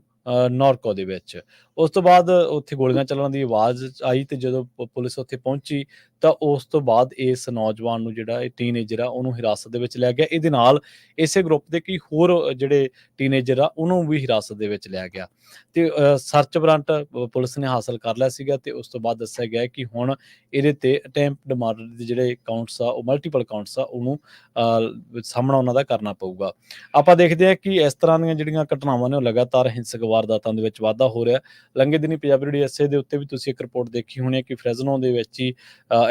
[SPEAKER 1] Norco ਦੇ ਵਿੱਚ। ਉਸ ਤੋਂ ਬਾਅਦ ਉੱਥੇ ਗੋਲੀਆਂ ਚੱਲਣ ਦੀ ਆਵਾਜ਼ ਆਈ ਤੇ ਜਦੋਂ ਪੁਲਿਸ ਉੱਥੇ ਪਹੁੰਚੀ ਤਾਂ ਉਸ ਤੋਂ ਬਾਅਦ ਇਸ ਨੌਜਵਾਨ ਨੂੰ ਜਿਹੜਾ ਇਹ ਟੀਨੇਜਰ ਆ ਉਹਨੂੰ ਹਿਰਾਸਤ ਦੇ ਵਿੱਚ ਲਿਆ ਗਿਆ। ਇਹਦੇ ਨਾਲ ਇਸੇ ਗਰੁੱਪ ਦੇ ਕਈ ਹੋਰ ਜਿਹੜੇ ਟੀਨੇਜਰ ਆ ਉਹਨੂੰ ਵੀ ਹਿਰਾਸਤ ਦੇ ਵਿੱਚ ਲਿਆ ਗਿਆ। ਤੇ ਸਰਚ ਵਾਰੰਟ ਪੁਲਿਸ ਨੇ ਹਾਸਲ ਕਰ ਲਿਆ ਸੀਗਾ ਤੇ ਉਸ ਤੋਂ ਬਾਅਦ ਦੱਸਿਆ ਗਿਆ ਕਿ ਹੁਣ ਇਹਦੇ ਤੇ ਅਟੈਂਪਟ ਮਰਡਰ ਦੇ ਜਿਹੜੇ ਕਾਊਂਟਸ ਆ ਉਹ ਮਲਟੀਪਲ ਕਾਊਂਟਸ ਆ ਉਹਨੂੰ ਅ, ਸਾਹਮਣਾ ਉਹਨਾਂ ਦਾ ਕਰਨਾ ਪਊਗਾ। ਆਪਾਂ ਦੇਖਦੇ ਹਾਂ ਕਿ ਇਸ ਤਰ੍ਹਾਂ ਦੀਆਂ ਜਿਹੜੀਆਂ ਘਟਨਾਵਾਂ ਨੇ ਉਹ ਲਗਾਤਾਰ ਹਿੰਸਕ ਵਾਰਦਾਤਾਂ ਦੇ ਵਿੱਚ ਵਾਧਾ ਹੋ ਰਿਹਾ। ਲੰਘੇ ਦਿਨੀ ਪੰਜਾਬੀ ਰੇਡੀਓ ਐਸਏ ਦੇ ਉੱਤੇ ਵੀ ਤੁਸੀਂ ਇੱਕ ਰਿਪੋਰਟ ਦੇਖੀ ਹੋਣੀ ਹੈ ਕਿ ਫ੍ਰੈਜ਼ਨੋ ਦੇ ਵਿੱਚ ਹੀ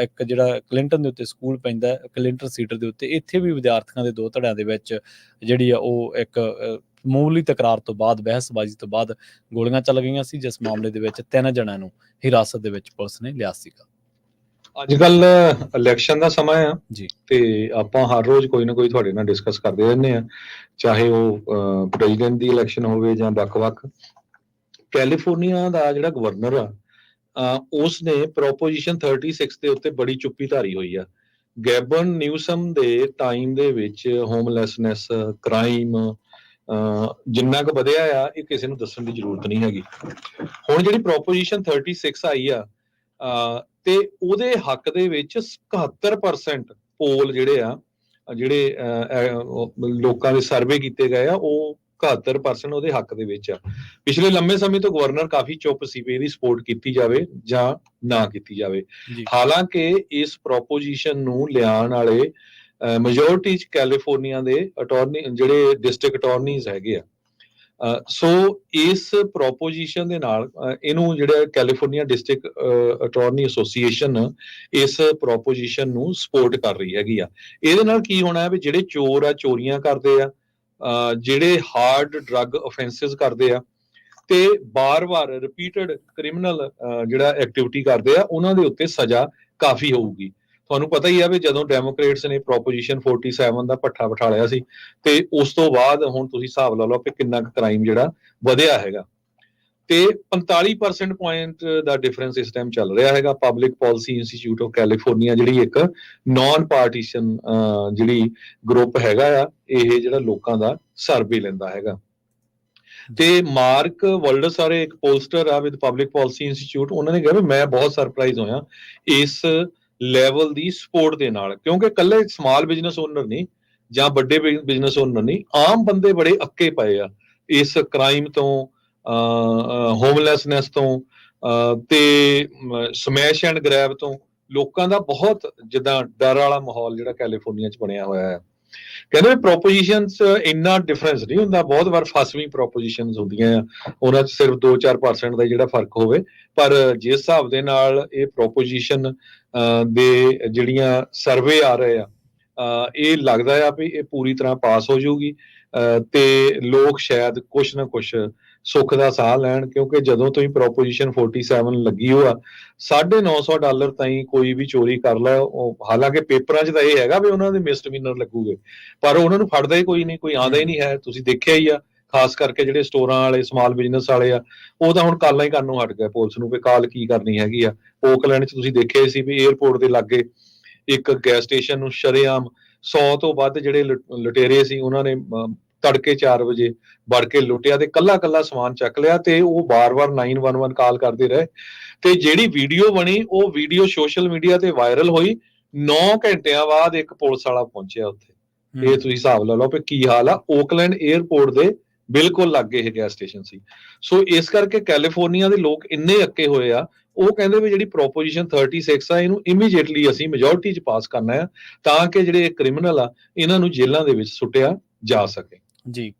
[SPEAKER 1] ਇੱਕ ਜਿਹੜਾ ਕਲਿੰਟਨ ਦੇ ਉੱਤੇ ਸਕੂਲ ਪੈਂਦਾ ਕਲਿੰਟਨ ਸੀਟਰ ਦੇ ਉੱਤੇ ਇੱਥੇ ਵੀ ਵਿਦਿਆਰਥੀਆਂ ਦੇ ਦੋ ਧੜਿਆਂ ਦੇ ਵਿੱਚ ਜਿਹੜੀ ਆ ਉਹ ਇੱਕ ਮਾਮੂਲੀ ਤਕਰਾਰ ਤੋਂ ਬਾਅਦ ਬਹਿਸਬਾਜ਼ੀ ਤੋਂ ਬਾਅਦ ਗੋਲੀਆਂ ਚੱਲ ਗਈਆਂ ਸੀ ਜਿਸ ਮਾਮਲੇ ਦੇ ਵਿੱਚ ਤਿੰਨ ਜਣਿਆਂ ਨੂੰ ਹਿਰਾਸਤ ਦੇ ਵਿੱਚ ਪੁਲਿਸ ਨੇ ਲਿਆ ਸੀਗਾ।
[SPEAKER 2] ਅੱਜ ਕੱਲ ਇਲੈਕਸ਼ਨ ਦਾ ਸਮਾਂ ਆ।
[SPEAKER 1] ਜੀ।
[SPEAKER 2] ਤੇ ਆਪਾਂ ਹਰ ਰੋਜ਼ ਕੋਈ ਨਾ ਕੋਈ ਤੁਹਾਡੇ ਨਾਲ ਡਿਸਕਸ ਕਰਦੇ ਰਹਿੰਦੇ ਆ ਚਾਹੇ ਉਹ ਪ੍ਰੈਜ਼ੀਡੈਂਟ ਦੀ ਇਲੈਕਸ਼ਨ ਹੋਵੇ ਜਾਂ ਵੱਖ-ਵੱਖ। ਕੈਲੀਫੋਰਨੀਆ ਦਾ ਜਿਹੜਾ ਗਵਰਨਰ ਆ ਉਸ ਨੇ ਪ੍ਰੋਪੋਜੀਸ਼ਨ 36 ਦੇ ਉੱਤੇ ਬੜੀ ਚੁੱਪੀ ਧਾਰੀ ਹੋਈ ਆ। ਗੈਬਨ ਨਿਊਸਮ ਦੇ ਟਾਈਮ ਦੇ ਵਿੱਚ ਹੋਮਲੈਸਨੈਸ ਕ੍ਰਾਈਮ ਜਿੰਨਾ ਕੁ ਵਧਿਆ ਆ ਇਹ ਕਿਸੇ ਨੂੰ ਦੱਸਣ ਦੀ ਜ਼ਰੂਰਤ ਨਹੀਂ ਹੈਗੀ। ਹੁਣ ਜਿਹੜੀ ਪ੍ਰੋਪੋਜੀਸ਼ਨ 36 ਆਈ ਆ ਤੇ ਉਹਦੇ ਹੱਕ ਦੇ ਵਿੱਚ 71% ਪੋਲ ਜਿਹੜੇ ਆ ਜਿਹੜੇ ਅਹ, ਲੋਕਾਂ ਦੇ ਸਰਵੇ ਕੀਤੇ ਗਏ ਆ ਉਹ 71% ਉਹਦੇ ਹੱਕ ਦੇ ਵਿੱਚ ਆ। ਪਿਛਲੇ ਲੰਮੇ ਸਮੇਂ ਤੋਂ ਗਵਰਨਰ ਕਾਫੀ ਚੁੱਪ ਸੀ ਵੀ ਇਹਦੀ ਸਪੋਰਟ ਕੀਤੀ ਜਾਵੇ ਜਾਂ ਨਾ ਕੀਤੀ ਜਾਵੇ। ਹਾਲਾਂਕਿ ਇਸ ਪ੍ਰੋਪੋਜੀਸ਼ਨ ਨੂੰ ਲਿਆਉਣ ਵਾਲੇ ਮੈਜੋਰਟੀ ਚ ਕੈਲੀਫੋਰਨੀਆ ਦੇ ਅਟਾਰਨੀ ਜਿਹੜੇ ਡਿਸਟ੍ਰਿਕਟ ਅਟਾਰਨੀਜ਼ ਹੈਗੇ ਆ। ਸੋ ਇਸ ਪ੍ਰੋਪੋਜੀਸ਼ਨ ਦੇ ਨਾਲ ਇਹਨੂੰ ਜਿਹੜਾ ਕੈਲੀਫੋਰਨੀਆ ਡਿਸਟ੍ਰਿਕਟ ਅਟਾਰਨੀ ਐਸੋਸੀਏਸ਼ਨ ਇਸ ਪ੍ਰੋਪੋਜੀਸ਼ਨ ਨੂੰ ਸਪੋਰਟ ਕਰ ਰਹੀ ਹੈਗੀ ਆ। ਇਹਦੇ ਨਾਲ ਕੀ ਹੋਣਾ ਹੈ ਵੀ ਜਿਹੜੇ ਚੋਰ ਆ ਚੋਰੀਆਂ ਕਰਦੇ ਆ ਜਿਹੜੇ ਹਾਰਡ ਡਰੱਗ ਅਫੈਂਸਸ ਕਰਦੇ ਆ ਤੇ ਬਾਰ-ਬਾਰ ਰਿਪੀਟਡ ਕ੍ਰਿਮੀਨਲ ਜਿਹੜਾ ਐਕਟੀਵਿਟੀ ਕਰਦੇ ਆ, ਉਹਨਾਂ ਦੇ ਉੱਤੇ ਸਜ਼ਾ ਕਾਫੀ ਹੋਊਗੀ। ਤੁਹਾਨੂੰ ਪਤਾ ਹੀ ਆ ਵੀ ਜਦੋਂ ਡੈਮੋਕ੍ਰੇਟਸ ਨੇ ਪ੍ਰੋਪੋਜੀਸ਼ਨ 47 ਦਾ ਪੱਠਾ ਬਿਠਾ ਲਿਆ ਸੀ ਤੇ ਉਸ ਤੋਂ ਬਾਅਦ ਹੁਣ ਤੁਸੀਂ ਹਿਸਾਬ ਲਾ ਲਓ ਕਿ ਕਿੰਨਾ ਕੁ ਕ੍ਰਾਈਮ ਜਿਹੜਾ ਵਧਿਆ ਹੈਗਾ। ਤੇ 45% ਪੁਆਇੰਟ ਦਾ ਡਿਫਰੈਂਸ ਇਸ ਟਾਈਮ ਚੱਲ ਰਿਹਾ ਹੈਗਾ। Public Policy Institute of California ਜਿਹੜੀ ਇੱਕ ਨਾਨ ਪਾਰਟੀਸ਼ਨ ਜਿਹੜੀ ਗਰੁੱਪ ਹੈਗਾ ਆ, ਇਹ ਜਿਹੜਾ ਲੋਕਾਂ ਦਾ ਸਰਵੇ ਲੈਂਦਾ ਹੈਗਾ। ਤੇ ਮਾਰਕ ਵਰਲਡ ਸਾਰੇ ਇੱਕ ਪੋਸਟਰ ਆ ਵਿਦ ਪਬਲਿਕ ਪਾਲਿਸੀ ਇੰਸਟੀਚਿਊਟ ਉਹਨਾਂ ਨੇ ਕਿਹਾ ਵੀ ਮੈਂ ਬਹੁਤ ਸਰਪ੍ਰਾਈਜ਼ ਹੋਇਆ ਇਸ ਲੈਵਲ ਦੀ ਸਪੋਰਟ ਦੇ ਨਾਲ। ਕਿਉਂਕਿ ਇਕੱਲੇ ਸਮਾਲ ਬਿਜ਼ਨਸ ਓਨਰ ਨਹੀਂ ਜਾਂ ਵੱਡੇ ਬਿਜ਼ਨਸ ਓਨਰ ਨਹੀਂ, ਆਮ ਬੰਦੇ ਬੜੇ ਅੱਕੇ ਪਏ ਆ ਇਸ ਕ੍ਰਾਈਮ ਤੋਂ ਹੋਮਲੈਸਨੈਸ ਤੋਂ ਅਹ, ਤੇ ਸਮੈਸ਼ ਐਂਡ ਗ੍ਰੈਬ ਤੋਂ ਲੋਕਾਂ ਦਾ ਬਹੁਤ ਜਿੱਦਾਂ ਡਰ ਵਾਲਾ ਮਾਹੌਲ ਜਿਹੜਾ ਕੈਲੀਫੋਰਨੀਆ 'ਚ ਬਣਿਆ ਹੋਇਆ ਹੈ। ਕਹਿੰਦੇ ਪ੍ਰੋਪੋਜੀਸ਼ਨਸ ਇੰਨਾ ਡਿਫਰੈਂਸ ਨਹੀਂ ਹੁੰਦਾ ਬਹੁਤ ਵਾਰ ਫਸਵੀਂ ਪ੍ਰੋਪੋਜੀਸ਼ਨਸ ਹੁੰਦੀਆਂ ਆ ਉਹਨਾਂ 'ਚ ਸਿਰਫ 2-4% ਦਾ ਜਿਹੜਾ ਫ਼ਰਕ ਹੋਵੇ ਪਰ ਜਿਸ ਹਿਸਾਬ ਦੇ ਨਾਲ ਇਹ ਪ੍ਰੋਪੋਜੀਸ਼ਨ ਦੇ ਜਿਹੜੀਆਂ ਸਰਵੇ ਆ ਰਹੇ ਆ ਇਹ ਲੱਗਦਾ ਆ ਵੀ ਇਹ ਪੂਰੀ ਤਰ੍ਹਾਂ ਪਾਸ ਹੋ ਜਾਊਗੀ ਅਹ, ਤੇ ਲੋਕ ਸ਼ਾਇਦ ਕੁਛ ਨਾ ਕੁਛ ਸੁੱਖ ਦਾ ਸਾਹ ਲੈਣ, ਕਿਉਂਕਿ ਜਦੋਂ ਤੋਂ ਹੀ ਪ੍ਰੋਪੋਜੀਸ਼ਨ 47 ਲੱਗੀ ਹੋਆ 950 ਡਾਲਰ ਤਾਈਂ ਕੋਈ ਵੀ ਚੋਰੀ ਕਰ ਲੈ ਹਾਲਾਂਕਿ ਪੇਪਰਾਂ 'ਚ ਤਾਂ ਇਹ ਹੈਗਾ ਵੀ ਉਹਨਾਂ ਦੇ ਮਿਸਡਮੀਨਰ ਲੱਗੂਗੇ, ਪਰ ਉਹਨਾਂ ਨੂੰ ਫੜਦਾ ਹੀ ਕੋਈ ਨਹੀਂ, ਕੋਈ ਆਂਦਾ ਹੀ ਨਹੀਂ ਹੈ, ਤੁਸੀਂ ਦੇਖਿਆ ਹੀ ਆ, ਖਾਸ ਕਰਕੇ ਜਿਹੜੇ ਸਟੋਰਾਂ ਵਾਲੇ ਸਮਾਲ ਬਿਜ਼ਨਸ ਵਾਲੇ ਆ, ਉਹ ਤਾਂ ਹੁਣ ਕਾਲਾਂ ਹੀ ਕਰਨ ਨੂੰ ਹਟ ਗਏ ਪੁਲਿਸ ਨੂੰ ਵੀ ਕਾਲ ਕੀ ਕਰਨੀ ਹੈਗੀ ਆ। ਓਕਲੈਂਡ 'ਚ ਤੁਸੀਂ ਦੇਖਿਆ ਸੀ ਵੀ 에어ਪੋਰਟ ਦੇ ਲਾਗੇ ਇੱਕ ਗੈਸ ਸਟੇਸ਼ਨ ਨੂੰ ਸ਼ਰੇਆਮ 100 ਤੋਂ ਵੱਧ ਜਿਹੜੇ ਲੁ- ਲੁਟੇਰੇ ਸੀ, ਉਹਨਾਂ ਨੇ ਤੜਕੇ 4 ਵਜੇ ਵੜ ਕੇ ਲੁੱਟਿਆ ਤੇ ਕੱਲਾ ਕੱਲਾ ਸਮਾਨ ਚੱਕ ਲਿਆ ਤੇ ਉਹ ਬਾਰ-ਬਾਰ 911 ਕਾਲ ਕਰਦੇ ਰਹੇ। ਤੇ ਜਿਹੜੀ ਵੀਡੀਓ ਬਣੀ ਉਹ ਵੀਡੀਓ ਸੋਸ਼ਲ ਮੀਡੀਆ ਤੇ ਵਾਇਰਲ ਹੋਈ। 9 ਘੰਟਿਆਂ ਬਾਅਦ ਇੱਕ ਪੁਲਿਸ ਵਾਲਾ ਪਹੁੰਚਿਆ ਉੱਥੇ। ਇਹ ਤੁਸੀਂ ਹਿਸਾਬ ਲਾ ਲਓ ਕਿ ਕੀ ਹਾਲ ਆ। ਓਕਲੈਂਡ 에ਅਰਪੋਰਟ ਦੇ ਬਿਲਕੁਲ ਲਾਗੇ ਇਹ ਗੈਸ ਸਟੇਸ਼ਨ ਸੀ। ਸੋ ਇਸ ਕਰਕੇ ਕੈਲੀਫੋਰਨੀਆ ਦੇ ਲੋਕ ਇੰਨੇ ਅੱਕੇ ਹੋਏ ਆ। ਉਹ ਕਹਿੰਦੇ ਵੀ ਜਿਹੜੀ ਪ੍ਰੋਪੋਜੀਸ਼ਨ 36 ਆ ਇਹਨੂੰ ਇਮੀਡੀਏਟਲੀ ਅਸੀਂ ਮੈਜੋਰਟੀ ਚ ਪਾਸ ਕਰਨਾ ਆ ਤਾਂ ਕਿ ਜਿਹੜੇ ਕ੍ਰਿਮੀਨਲ ਆ ਇਹਨਾਂ ਨੂੰ ਜੇਲ੍ਹਾਂ ਦੇ ਵਿੱਚ ਸੁੱਟਿਆ ਜਾ ਸਕੇ।
[SPEAKER 1] ਜੀ।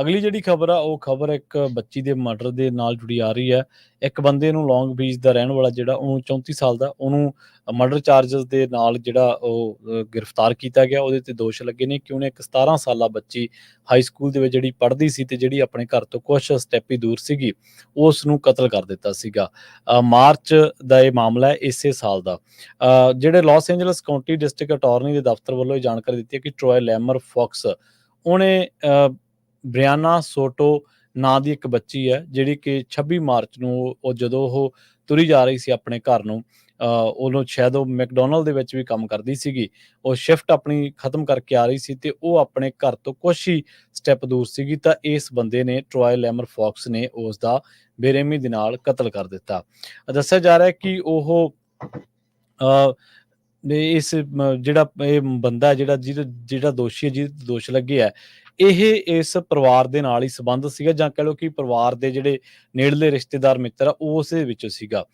[SPEAKER 1] ਅਗਲੀ ਜਿਹੜੀ ਖਬਰ ਆ ਉਹ ਖਬਰ ਇੱਕ ਬੱਚੀ ਦੇ ਮਰਡਰ ਦੇ ਨਾਲ ਜੁੜੀ ਆ ਰਹੀ ਹੈ। ਇੱਕ ਬੰਦੇ ਨੂੰ ਲੌਂਗ ਬੀਚ ਦਾ ਰਹਿਣ ਵਾਲਾ ਜਿਹੜਾ ਉਹਨੂੰ 34 ਸਾਲ ਦਾ ਉਹਨੂੰ ਮਰਡਰ ਚਾਰजेस ਦੇ ਨਾਲ ਜਿਹੜਾ ਉਹ ਗ੍ਰਿਫਤਾਰ ਕੀਤਾ ਗਿਆ। ਉਹਦੇ ਤੇ ਦੋਸ਼ ਲੱਗੇ ਨੇ ਕਿ ਉਹਨੇ ਇੱਕ 17 ਸਾਲਾ ਬੱਚੀ ਹਾਈ ਸਕੂਲ ਦੇ ਵਿੱਚ ਜਿਹੜੀ ਪੜ੍ਹਦੀ ਸੀ ਤੇ ਜਿਹੜੀ ਆਪਣੇ ਘਰ ਤੋਂ ਕੁਝ ਸਟੈਪ ਹੀ ਦੂਰ ਸੀਗੀ ਉਸ ਨੂੰ ਕਤਲ ਕਰ ਦਿੱਤਾ ਸੀਗਾ। ਮਾਰਚ ਦਾ ਇਹ ਮਾਮਲਾ ਹੈ ਇਸੇ ਸਾਲ ਦਾ। ਅ, ਜਿਹੜੇ Los Angeles County District Attorney ਦੇ ਦਫ਼ਤਰ ਵੱਲੋਂ ਇਹ ਜਾਣਕਾਰੀ ਦਿੱਤੀ ਹੈ ਕਿ ਟਰੋਏ ਲੈਮਰ ਫੌਕਸ ਉਹਨੇ ਬ੍ਰਿਆਨਾ ਸੋਟੋ ਨਾਂ ਦੀ ਇੱਕ ਬੱਚੀ ਹੈ ਜਿਹੜੀ ਕਿ 26 ਮਾਰਚ ਨੂੰ ਉਹ- ਜਦੋਂ ਉਹ ਤੁਰੀ ਜਾ ਰਹੀ ਸੀ ਆਪਣੇ ਘਰ ਨੂੰ ਅ, ਉਹਨੂੰ ਸ਼ਾਇਦ ਉਹ ਮੈਕਡੋਨਲਡ ਦੇ ਵਿੱਚ ਵੀ ਕੰਮ ਕਰਦੀ ਸੀਗੀ ਉਹ ਸ਼ਿਫਟ ਆਪਣੀ ਖਤਮ ਕਰਕੇ ਆ ਰਹੀ ਸੀ ਤੇ ਉਹ ਆਪਣੇ ਘਰ ਤੋਂ ਕੁਝ ਹੀ ਸਟੈਪ ਦੂਰ ਸੀਗੀ ਤਾਂ ਇਸ ਬੰਦੇ ਨੇ ਟਰੋਏ ਲੈਮਰ ਫੌਕਸ ਨੇ ਉਸ ਦਾ ਬੇਰਹਿਮੀ ਦੇ ਨਾਲ ਕਤਲ ਕਰ ਦਿੱਤਾ। ਦੱਸਿਆ ਜਾ ਰਿਹਾ ਹੈ ਕਿ ਉਹ ਅ ਇਸ ਮ- ਜਿਹੜਾ ਇਹ ਬੰਦਾ ਜਿਹੜਾ ਜਿਹਦਾ, ਜਿਹੜਾ ਦੋਸ਼ੀ ਹੈ, ਜਿਹਦੇ ਤੇ ਦੋਸ਼ ਲੱਗੇ ਹੈ ਇਹ, ਇਸ ਪਰਿਵਾਰ ਦੇ ਨਾਲ ਹੀ ਸੰਬੰਧ ਸੀਗਾ ਜਾਂ ਕਹ ਲਓ ਕਿ ਪਰਿਵਾਰ ਦੇ ਜਿਹੜੇ ਨੇੜਲੇ ਰਿਸ਼ਤੇਦਾਰ ਮਿੱਤਰ ਆ ਉਸ ਦੇ ਵਿੱਚ ਸੀਗਾ।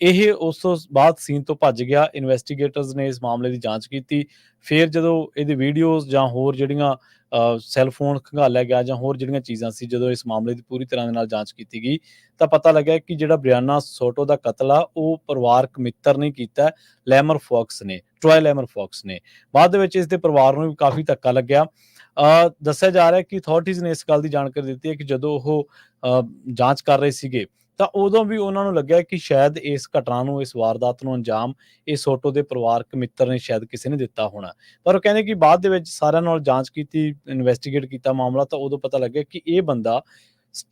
[SPEAKER 1] ਇਹ ਉਸ ਤੋਂ ਬਾਅਦ ਸੀਨ ਤੋਂ ਭੱਜ ਗਿਆ ਇਨਵੈਸਟੀਗੇਟਰਸ ਨੇ ਇਸ ਮਾਮਲੇ ਦੀ ਜਾਂਚ ਕੀਤੀ। ਫਿਰ ਜਦੋਂ ਇਹਦੀ ਵੀਡੀਓਜ਼ ਜਾਂ ਹੋਰ ਜਿਹੜੀਆਂ ਸੈੱਲ ਫੋਨ ਖੰਗਾਲਿਆ ਗਿਆ ਜਾਂ ਹੋਰ ਜਿਹੜੀਆਂ ਚੀਜ਼ਾਂ ਸੀ, ਜਦੋਂ ਇਸ ਮਾਮਲੇ ਦੀ ਪੂਰੀ ਤਰ੍ਹਾਂ ਦੇ ਨਾਲ ਜਾਂਚ ਕੀਤੀ ਗਈ, ਤਾਂ ਪਤਾ ਲੱਗਾ ਕਿ ਜਿਹੜਾ ਬ੍ਰਿਆਨਾ ਸੋਟੋ ਦਾ ਕਤਲ ਆ, ਉਹ ਪਰਿਵਾਰਕ ਮਿੱਤਰ ਨੇ ਕੀਤਾ, ਲੈਮਰ ਫੌਕਸ ਨੇ ਟਰੋਏ ਲੈਮਰ ਫੌਕਸ ਨੇ। ਬਾਅਦ ਦੇ ਵਿੱਚ ਇਸ ਦੇ ਪਰਿਵਾਰ ਨੂੰ ਵੀ ਕਾਫੀ ਧੱਕਾ ਲੱਗਿਆ। ਦੱਸਿਆ ਜਾ ਰਿਹਾ ਹੈ ਕਿ ਅਥਾਰਟੀਜ਼ ਨੇ ਇਸ ਗੱਲ ਦੀ ਜਾਣਕਾਰੀ ਦਿੱਤੀ ਹੈ ਕਿ ਜਦੋਂ ਉਹ ਜਾਂਚ ਕਰ ਰਹੇ ਸੀਗੇ ਤਾਂ ਉਦੋਂ ਵੀ ਉਹਨਾਂ ਨੂੰ ਲੱਗਿਆ ਕਿ ਸ਼ਾਇਦ ਇਸ ਘਟਨਾ ਨੂੰ ਇਸ ਵਾਰਦਾਤ ਨੂੰ ਅੰਜਾਮ ਇਹ ਸੋਟੋ ਦੇ ਪਰਿਵਾਰਕ ਮਿੱਤਰ ਨੇ ਸ਼ਾਇਦ ਕਿਸੇ ਨੇ ਦਿੱਤਾ ਹੋਣਾ। ਪਰ ਉਹ ਕਹਿੰਦੇ ਕਿ ਬਾਅਦ ਦੇ ਵਿੱਚ ਸਾਰਿਆਂ ਨਾਲ ਜਾਂਚ ਕੀਤੀ ਇਨਵੈਸਟੀਗੇਟ ਕੀਤਾ ਮਾਮਲਾ ਤਾਂ ਉਦੋਂ ਪਤਾ ਲੱਗਿਆ ਕਿ ਇਹ ਬੰਦਾ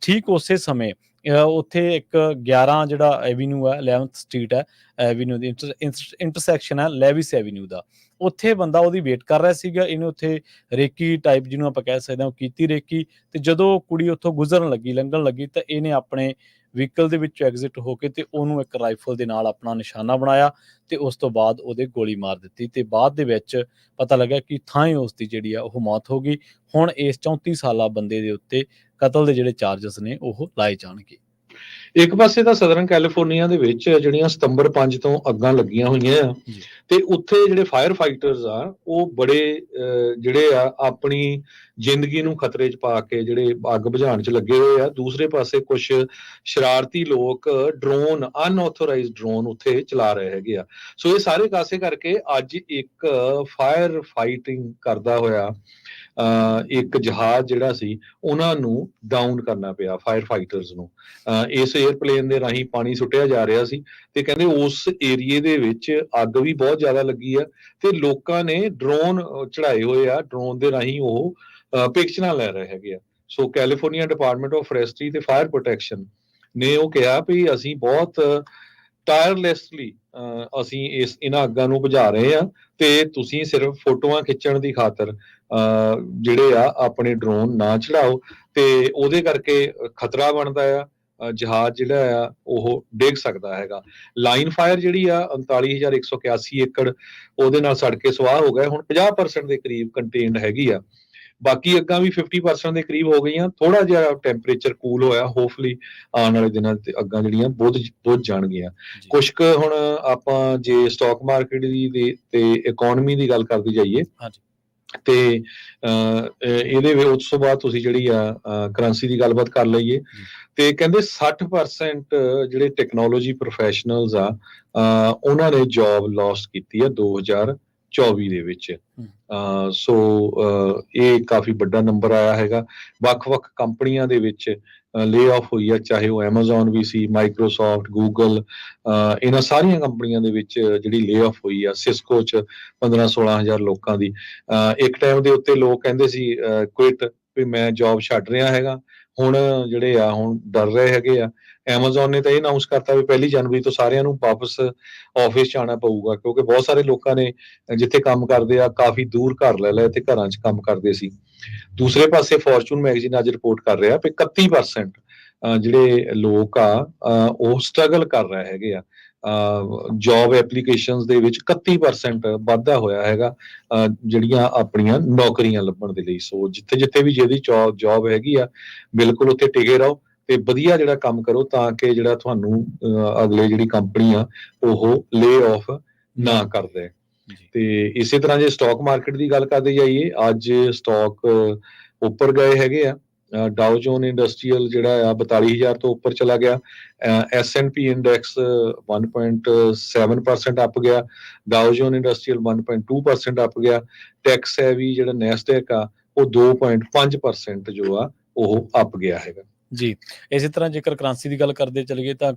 [SPEAKER 1] ਠੀਕ ਉਸੇ ਸਮੇਂ ਅ, ਉੱਥੇ ਇੱਕ 11 ਜਿਹੜਾ ਐਵੀਨਿਊ ਹੈ 11th ਸਟਰੀਟ ਹੈ ਐਵੀਨਿਊ ਦੀ ਇੰਟਰਸੈਕਸ਼ਨ ਹੈ ਲੈਵਿਸ ਐਵੀਨਿਊ ਦਾ। ਉੱਥੇ ਬੰਦਾ ਉਹਦੀ ਵੇਟ ਕਰ ਰਿਹਾ ਸੀਗਾ, ਇਹਨੇ ਉੱਥੇ ਰੇਕੀ ਟਾਈਪ ਜਿਹਨੂੰ ਆਪਾਂ ਕਹਿ ਸਕਦੇ ਹਾਂ, ਉਹ ਕੀਤੀ ਰੇਕੀ ਤੇ ਜਦੋਂ ਕੁੜੀ ਉੱਥੋਂ ਗੁਜ਼ਰਨ ਲੱਗੀ, ਲੰਘਣ ਲੱਗੀ ਤਾਂ ਇਹਨੇ ਆਪਣੇ ਵਹੀਕਲ ਦੇ ਵਿੱਚ ਐਗਜ਼ਿਟ ਹੋ ਕੇ ਤੇ ਉਹਨੂੰ ਇੱਕ ਰਾਈਫਲ ਦੇ ਨਾਲ ਆਪਣਾ ਨਿਸ਼ਾਨਾ ਬਣਾਇਆ ਤੇ ਉਸ ਤੋਂ ਬਾਅਦ ਉਹਦੇ ਗੋਲੀ ਮਾਰ ਦਿੱਤੀ ਤੇ ਬਾਅਦ ਦੇ ਵਿੱਚ ਪਤਾ ਲੱਗਾ ਕਿ ਥਾਂ ਹੀ ਉਸ ਦੀ ਜਿਹੜੀ ਆ ਉਹ ਮੌਤ ਹੋ ਗਈ। ਹੁਣ ਇਸ 34 ਸਾਲਾ ਬੰਦੇ ਦੇ ਉੱਤੇ ਕਤਲ ਦੇ ਜਿਹੜੇ ਚਾਰजेस ਨੇ ਉਹ ਲਾਏ ਜਾਣਗੇ।
[SPEAKER 2] ਇੱਕ ਪਾਸੇ ਤਾਂ ਸਦਰਨ ਕੈਲੀਫੋਰਨੀਆ ਦੇ ਵਿੱਚ ਜਿਹੜੀਆਂ ਸਤੰਬਰ 5 ਤੋਂ ਅੱਗਾਂ ਲੱਗੀਆਂ ਹੋਈਆਂ ਆ। ਤੇ ਉੱਥੇ ਜਿਹੜੇ ਫਾਇਰ ਫਾਈਟਰਸ ਆ ਉਹ ਬੜੇ ਜਿਹੜੇ ਆ ਆਪਣੀ ਜ਼ਿੰਦਗੀ ਨੂੰ ਖਤਰੇ 'ਚ ਪਾ ਕੇ ਜਿਹੜੇ ਅੱਗ ਬੁਝਾਉਣ 'ਚ ਲੱਗੇ ਹੋਏ ਆ ਦੂਸਰੇ ਪਾਸੇ ਕੁਝ ਸ਼ਰਾਰਤੀ ਲੋਕ ਡਰੋਨ ਅਨਆਥੋਰਾਈਜ਼ਡ ਡਰੋਨ ਉੱਥੇ ਚਲਾ ਰਹੇ ਹੈਗੇ ਆ ਸੋ ਇਹ ਸਾਰੇ ਕਾਸੇ ਕਰਕੇ ਅੱਜ ਇੱਕ ਫਾਇਰ ਫਾਈਟਿੰਗ ਕਰਦਾ ਹੋਇਆ ਇੱਕ ਜਹਾਜ਼ ਜਿਹੜਾ ਸੀ, ਉਹਨਾਂ ਨੂੰ ਡਾਊਨ ਕਰਨਾ ਪਿਆ ਫਾਇਰ ਫਾਈਟਰਸ ਨੂੰ। ਇਸ 에ਅਰਪਲੇਨ ਦੇ ਰਾਹੀਂ ਪਾਣੀ ਸੁੱਟਿਆ ਜਾ ਰਿਹਾ ਸੀ ਤੇ ਕਹਿੰਦੇ ਉਸ ਏਰੀਏ ਦੇ ਵਿੱਚ ਅੱਗ ਵੀ ਬਹੁਤ ਜ਼ਿਆਦਾ ਲੱਗੀ ਆ ਤੇ ਲੋਕਾਂ ਨੇ ਡਰੋਨ ਚੜਾਏ ਹੋਏ ਆ ਡਰੋਨ ਦੇ ਰਾਹੀਂ ਉਹ ਪਿਕਚਰਾਂ ਲੈ ਰਹੇ ਹੈਗੇ ਆ। So California department of forestry ਤੇ ਫਾਇਰ ਪ੍ਰੋਟੈਕਸ਼ਨ ਨੇ ਉਹ ਕਿਹਾ ਵੀ ਅਸੀਂ ਬਹੁਤ ਟਾਇਰਲੈਸਲੀ ਅਸੀਂ ਇਸ, ਇਹਨਾਂ ਅੱਗਾਂ ਨੂੰ ਬੁਝਾ ਰਹੇ ਆ ਤੇ ਤੁਸੀਂ ਸਿਰਫ ਫੋਟੋਆਂ ਖਿੱਚਣ ਦੀ ਖਾਤਰ ਜਿਹੜੇ ਆ ਆਪਣੇ ਡਰੋਨ ਨਾ ਚੜਾਓ ਤੇ ਉਹਦੇ ਕਰਕੇ ਖਤਰਾ ਬਣਦਾ ਆ ਜਹਾਜ਼ ਜਿਹੜਾ ਆ ਉਹ ਡਿੱਗ ਸਕਦਾ ਹੈਗਾ। ਲਾਈਨ ਫਾਇਰ ਜਿਹੜੀ ਆ 39181 ਏਕੜ ਉਹਦੇ ਨਾਲ ਸੜ ਕੇ ਸਵਾਹ ਹੋ ਗਏ। ਹੁਣ 50% ਦੇ ਕਰੀਬ ਕੰਟੇਨਡ ਹੈਗੀ ਆ। ਬਾਕੀ ਅੱਗਾਂ ਵੀ 50% ਦੇ ਕਰੀਬ ਹੋ ਗਈਆਂ। ਥੋੜਾ ਜਿਹਾ ਟੈਂਪਰੇਚਰ ਕੂਲ ਹੋਇਆ। ਹੋਪਫੁਲੀ ਆਉਣ ਵਾਲੇ ਦਿਨਾਂ ਤੇ ਅੱਗਾਂ ਜਿਹੜੀਆਂ ਬਹੁਤ ਬਹੁਤ ਜਾਣਗੀਆਂ। ਕੁਝ ਕੁ ਹੁਣ ਆਪਾਂ ਜੇ ਸਟਾਕ ਮਾਰਕੀਟ ਦੀ ਦੇ- ਤੇ ਇਕਨੋਮੀ ਦੀ ਗੱਲ ਕਰਦੇ ਜਾਈਏ
[SPEAKER 1] ਹਾਂਜੀ।
[SPEAKER 2] ਤੇ ਇਹਦੇ ਵਿੱਚ ਉਸ ਤੋਂ ਬਾਅਦ ਤੁਸੀਂ ਜਿਹੜੀ ਆ ਕਰੰਸੀ ਦੀ ਗੱਲਬਾਤ ਕਰ ਲਈਏ। ਤੇ ਕਹਿੰਦੇ 60% ਜਿਹੜੇ ਟੈਕਨੋਲੋਜੀ ਪ੍ਰੋਫੈਸ਼ਨਲਸ ਆ ਉਹਨਾਂ ਨੇ ਜੌਬ ਲਾਸਟ ਕੀਤੀ ਆ 2024 ਦੇ ਵਿੱਚ। ਸੋ ਇਹ ਕਾਫੀ ਵੱਡਾ ਨੰਬਰ ਆਇਆ ਹੈਗਾ। ਵੱਖ-ਵੱਖ ਕੰਪਨੀਆਂ ਦੇ ਵਿੱਚ ਲੇ ਆਫ ਹੋਈ ਆ ਚਾਹੇ ਉਹ Amazon ਵੀ ਸੀ ਮਾਈਕਰੋਸਾਫਟ ਗੂਗਲ ਇਹਨਾਂ ਸਾਰੀਆਂ ਕੰਪਨੀਆਂ ਦੇ ਵਿੱਚ ਜਿਹੜੀ ਲੇ ਆਫ ਹੋਈ ਆ ਸਿਸਕੋ ਚ 15-16000 ਲੋਕਾਂ ਦੀ। ਅਹ, ਇੱਕ ਟਾਈਮ ਦੇ ਉੱਤੇ ਲੋਕ ਕਹਿੰਦੇ ਸੀ ਕੁਇਟ ਵੀ ਮੈਂ ਜੌਬ ਛੱਡ ਰਿਹਾ ਹੈਗਾ। ਹੁਣ ਜਿਹੜੇ ਆ ਹੁਣ ਡਰ ਰਹੇ ਹੈਗੇ ਆ। Amazon ਨੇ ਤਾਂ ਇਹ ਅਨਾਉਂਸ ਕਰਤਾ ਵੀ ਪਹਿਲੀ ਜਨਵਰੀ ਤੋਂ ਸਾਰਿਆਂ ਨੂੰ ਵਾਪਸ ਆਫਿਸ 'ਚ ਆਉਣਾ ਪਊਗਾ, ਕਿਉਂਕਿ ਬਹੁਤ ਸਾਰੇ ਲੋਕਾਂ ਨੇ ਜਿੱਥੇ ਕੰਮ ਕਰਦੇ ਆ, ਕਾਫੀ ਦੂਰ ਘਰ ਲੈ ਲਏ ਤੇ ਘਰਾਂ 'ਚ ਕੰਮ ਕਰਦੇ ਸੀ। ਦੂਸਰੇ ਪਾਸੇ ਫੋਰਚੂਨ ਮੈਗਜ਼ੀਨ ਅੱਜ ਰਿਪੋਰਟ ਕਰ ਰਿਹਾ ਵੀ 31% ਜਿਹੜੇ ਲੋਕ ਆ ਉਹ ਸਟਰਗਲ ਕਰ ਰਹੇ ਹੈਗੇ ਆ। ਜੌਬ ਐਪਲੀਕੇਸ਼ਨਸ ਦੇ ਵਿੱਚ 31% ਵਾਧਾ ਹੋਇਆ ਹੈਗਾ ਜਿਹੜੀਆਂ ਆਪਣੀਆਂ ਨੌਕਰੀਆਂ ਲੱਭਣ ਦੇ ਲਈ। ਸੋ ਜਿੱਥੇ ਜਿੱਥੇ ਵੀ ਜਿਹਦੀ ਜੌਬ ਹੈਗੀ ਆ, ਬਿਲਕੁਲ ਉੱਥੇ ਟਿਕੇ ਰਹੋ। ਤੇ ਵਧੀਆ ਜਿਹੜਾ ਕੰਮ ਕਰੋ ਤਾਂ ਕਿ ਜਿਹੜਾ ਤੁਹਾਨੂੰ ਅਗਲੇ ਜਿਹੜੀ ਕੰਪਨੀ ਆ ਉਹ ਲੇ ਆਫ ਨਾ ਕਰ ਦੇ। ਤੇ ਇਸੇ ਤਰ੍ਹਾਂ ਜੇ ਸਟਾਕ ਮਾਰਕੀਟ ਦੀ ਗੱਲ ਕਰਦੇ ਜਾਈਏ ਅੱਜ ਸਟਾਕ ਉੱਪਰ ਗਏ ਹੈਗੇ ਆ। ਡਾਓ ਜੋਨ ਇੰਡਸਟਰੀਅਲ ਜਿਹੜਾ ਆ 42000 ਤੋਂ ਉੱਪਰ ਚਲਾ ਗਿਆ। ਐਸਐਨਪੀ ਇੰਡੈਕਸ 1.7% ਅੱਪ ਗਿਆ। ਡਾਓ ਜੋਨ ਇੰਡਸਟਰੀਅਲ 1.2% ਅੱਪ ਗਿਆ। ਟੈਕਸ ਹੈ ਵੀ ਜਿਹੜਾ ਨੈਸਡੈਕ ਆ ਉਹ 2.5% ਜੋ ਆ ਉਹ ਅੱਪ ਗਿਆ ਹੈਗਾ।
[SPEAKER 1] ਜੀ ਇਸੇ ਤਰ੍ਹਾਂ ਜੇਕਰ ਕਰੰਸੀ ਦੀ ਗੱਲ ਕਰਦੇ ਚਲੀਏ ਤਾਂ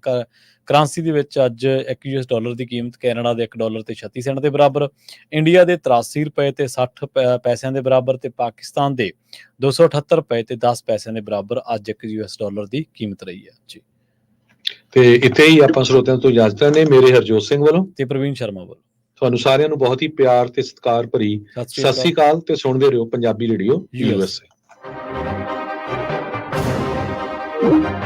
[SPEAKER 1] ਕਰੰਸੀ ਦੇ ਵਿੱਚ ਅੱਜ 1 ਯੂਐਸ ਡਾਲਰ ਦੀ ਕੀਮਤ ਕੈਨੇਡਾ ਦੇ 1 ਡਾਲਰ ਤੇ 36 ਸੈਂਟ ਦੇ ਬਰਾਬਰ ਇੰਡੀਆ ਦੇ 83 ਰੁਪਏ ਤੇ 60 ਪੈ- ਪੈਸਿਆਂ ਦੇ ਬਰਾਬਰ ਤੇ ਪਾਕਿਸਤਾਨ ਦੇ 278 ਰੁਪਏ ਤੇ 10 ਪੈਸਿਆਂ ਦੇ ਬਰਾਬਰ ਅੱਜ 1 ਯੂਐਸ ਡਾਲਰ ਦੀ ਕੀਮਤ ਰਹੀ ਹੈ ਜੀ।
[SPEAKER 2] ਤੇ ਇੱਥੇ ਹੀ ਆਪਾਂ ਸਰੋਤਿਆਂ ਤੋਂ ਇਜਾਜ਼ਤ ਨੇ ਮੇਰੇ ਹਰਜੋਤ ਸਿੰਘ ਵੱਲੋਂ।
[SPEAKER 1] ਤੇ ਪ੍ਰਵੀਨ ਸ਼ਰਮਾ ਵੱਲੋਂ।
[SPEAKER 2] ਤੁਹਾਨੂੰ ਸਾਰਿਆਂ ਨੂੰ ਬਹੁਤ ਹੀ ਪਿਆਰ ਤੇ ਸਤਿਕਾਰ ਭਰੀ
[SPEAKER 1] ਸਤਿ
[SPEAKER 2] ਸ੍ਰੀ ਅਕਾਲ। ਤੇ ਸੁਣਦੇ ਰਹੋ Punjabi radio USA Thank you.